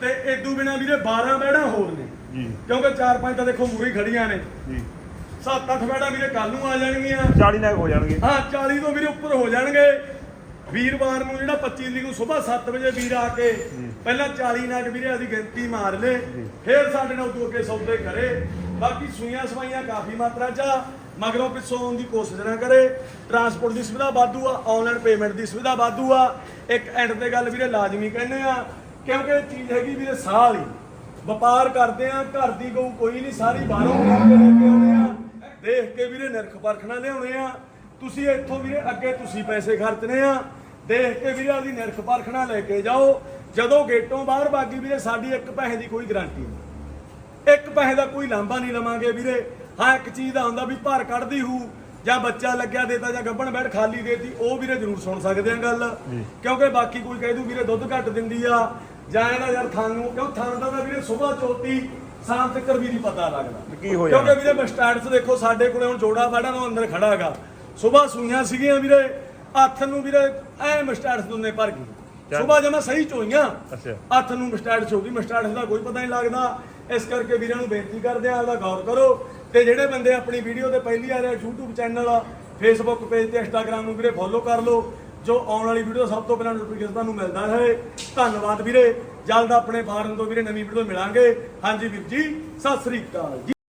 ਤੇ ਇਦੋਂ ਬਿਨਾ ਵੀਰੇ 12 ਬੈੜਾਂ ਹੋਰ ਨੇ। ਕਿਉਂਕਿ ਚਾਰ ਪੰਜ ਤਾਂ ਦੇਖੋ ਮੂਰੀ ਖੜੀਆਂ ਨੇ। ਸੱਤ ਅੱਠ ਬੈੜਾਂ ਵੀਰੇ ਕੱਲ ਨੂੰ ਆ ਜਾਣਗੀਆਂ। 40 ਨਾਲ ਹੋ ਜਾਣਗੇ। ਹਾਂ 40 ਤੋਂ ਵੀਰੇ ਉੱਪਰ ਹੋ ਜਾਣਗੇ। ਵੀਰਵਾਰ ਨੂੰ ਜਿਹੜਾ 25 ਤਰੀਕ ਨੂੰ ਸਵੇਰ 7 ਵਜੇ ਵੀਰ ਆ ਕੇ ਪਹਿਲਾਂ 40 ਨਗ ਵੀਰੇ ਆਦੀ ਗਿਣਤੀ ਮਾਰ ਲੇ। ਫਿਰ ਸਾਡੇ ਨਾਲ ਉਦੋਂ ਅੱਗੇ ਸੌਦੇ ਕਰੇ। ਬਾਕੀ ਸੂਈਆਂ ਸਵਾਈਆਂ ਕਾਫੀ ਮਾਤਰਾ ਚ ਮਗਰੋਂ ਪਿੱਛੋਂ ਆਉਣ ਦੀ ਕੋਸ਼ਿਸ਼ ਨਾ ਕਰੇ। ਟਰਾਂਸਪੋਰਟ ਦੀ ਸੁਵਿਧਾ ਵਾਧੂ ਆ। ਆਨਲਾਈਨ ਪੇਮੈਂਟ ਦੀ ਸੁਵਿਧਾ ਵਾਧੂ ਆ। ਇੱਕ ਐਂਡ ਤੇ ਗੱਲ ਵੀਰੇ ਲਾਜ਼ਮੀ ਕਹਿੰਦੇ ਆ। ਕਿਉਂਕਿ ਇਹ ਚੀਜ਼ ਹੈਗੀ ਵੀਰੇ ਸਾਲ ਹੀ। ਵਪਾਰ ਕਰਦੇ ਆ ਘਰ ਦੀ ਗਊ ਕੋਈ ਨਹੀਂ ਸਾਰੀ ਬਾਹਰੋਂ ਲੈ ਕੇ ਆਉਣੇ ਆ। ਦੇਖ ਕੇ ਵੀਰੇ ਨਿਰਖ ਪਰਖਣਾ ਲਿਆਉਣੇ ਆ। ਤੁਸੀਂ ਇੱਥੋਂ ਵੀਰੇ ਅੱਗੇ ਤੁਸੀਂ ਪੈਸੇ ਖਰਚਨੇ ਆ। ਦੇਖ ਕੇ ਵੀਰੇ ਆਦੀ ਨਿਰਖ ਪਰਖਣਾ ਲੈ ਕੇ ਜਾਓ। ਜਦੋਂ ਗੇਟੋਂ ਬਾਹਰ ਬਾਗੀ ਵੀਰੇ ਸਾਡੀ ਇੱਕ ਪੈਸੇ ਦੀ ਕੋਈ ਗਾਰੰਟੀ ਨਹੀਂ। ਇੱਕ ਪੈਸੇ ਦਾ ਕੋਈ ਲਾਂਭਾ ਨਹੀਂ ਲਵਾਂਗੇ ਵੀਰੇ। ਹਾਂ ਇੱਕ ਚੀਜ਼ ਦਾ ਹੁੰਦਾ ਵੀ ਭਾਰ ਕੱਢਦੀ ਹੂ ਜਾਂ ਬੱਚਾ ਲੱਗਿਆ ਦੇਤਾ ਜਾਂ ਗੱਭਣ ਬੈਠ ਖਾਲੀ ਦੇਤੀ ਉਹ ਵੀਰੇ ਜ਼ਰੂਰ ਸੁਣ ਸਕਦੇ ਆ ਗੱਲ। ਕਿਉਂਕਿ ਬਾਕੀ ਕੋਈ ਕਹਿ ਦੂ ਵੀਰੇ ਦੁੱਧ ਘੱਟ ਦਿੰਦੀ ਆ ਜਾਂ ਇਹਦਾ ਯਾਰ ਥਾਂ ਨੂੰ ਕਿਉਂ ਥਾਂ ਦਾ ਵੀਰੇ ਸਵੇਰ ਚੋਤੀ ਸ਼ਾਮ ਤੱਕ ਵੀ ਨਹੀਂ ਪਤਾ ਲੱਗਦਾ। ਕੀ ਹੋ ਜਾਣਾ? ਕਿਉਂਕਿ ਵੀਰੇ ਸਟੈਂਡ 'ਚ ਦੇਖੋ ਸਾਡੇ ਕੋਲੇ ਹੁਣ ਜੋੜਾ ਵਾੜਾ ਨੂੰ ਅੰਦਰ ਖੜਾ ਹੈਗਾ ਸਵੇਰ ਸੂਈਆਂ ਸੀਗੀਆਂ ਵੀਰੇ ਹੱਥ ਨੂੰ ਵੀਰੇ ਐ ਮਸਟੈਂਡ ਦੁੰਨੇ ਭਰ ਗਈ। ਚੱਲ। ਸਵੇਰ ਜਮਾ ਸਹੀ ਚੋਈਆਂ। ਅੱਛਾ। ਹੱਥ ਨੂੰ ਮਸਟੈਂਡ ਚ ਹੋ ਗਈ ਮਸਟੈਂਡ ਦਾ ਕੋਈ ਪਤਾ ਨਹੀਂ ਲੱਗਦਾ। ਇਸ ਕਰਕੇ ਵੀਰਾਂ ਨੂੰ ਬੇਨਤੀ ਕਰਦੇ ਆ ਆਪਦਾ ਗੌਰ ਕਰੋ। ਤੇ ਜਿਹੜੇ ਬੰਦੇ ਆਪਣੀ ਵੀਡੀਓ ਤੇ ਪਹਿਲੀ ਆ ਰਹੇ YouTube ਚੈਨਲ Facebook ਪੇਜ ਤੇ Instagram ਨੂੰ ਵੀਰੇ ਫੋਲੋ ਕਰ ਲਓ। ਜੋ ਆਉਣ ਵਾਲੀ ਵੀਡੀਓ ਸਭ ਤੋਂ ਪਹਿਲਾਂ ਨੋਟੀਫਿਕੇਸ਼ਨ ਤੁਹਾਨੂੰ ਮਿਲਦਾ ਹੈ ਧੰਨਵਾਦ ਵੀਰੇ। ਜਲਦ ਆਪਣੇ ਫਾਰਮ ਤੋਂ ਵੀਰੇ ਨਵੀਂ ਵੀਡੀਓ ਮਿਲਾਂਗੇ। ਹਾਂਜੀ ਵੀਰ ਜੀ, ਸਤਿ ਸ੍ਰੀ ਅਕਾਲ ਜੀ।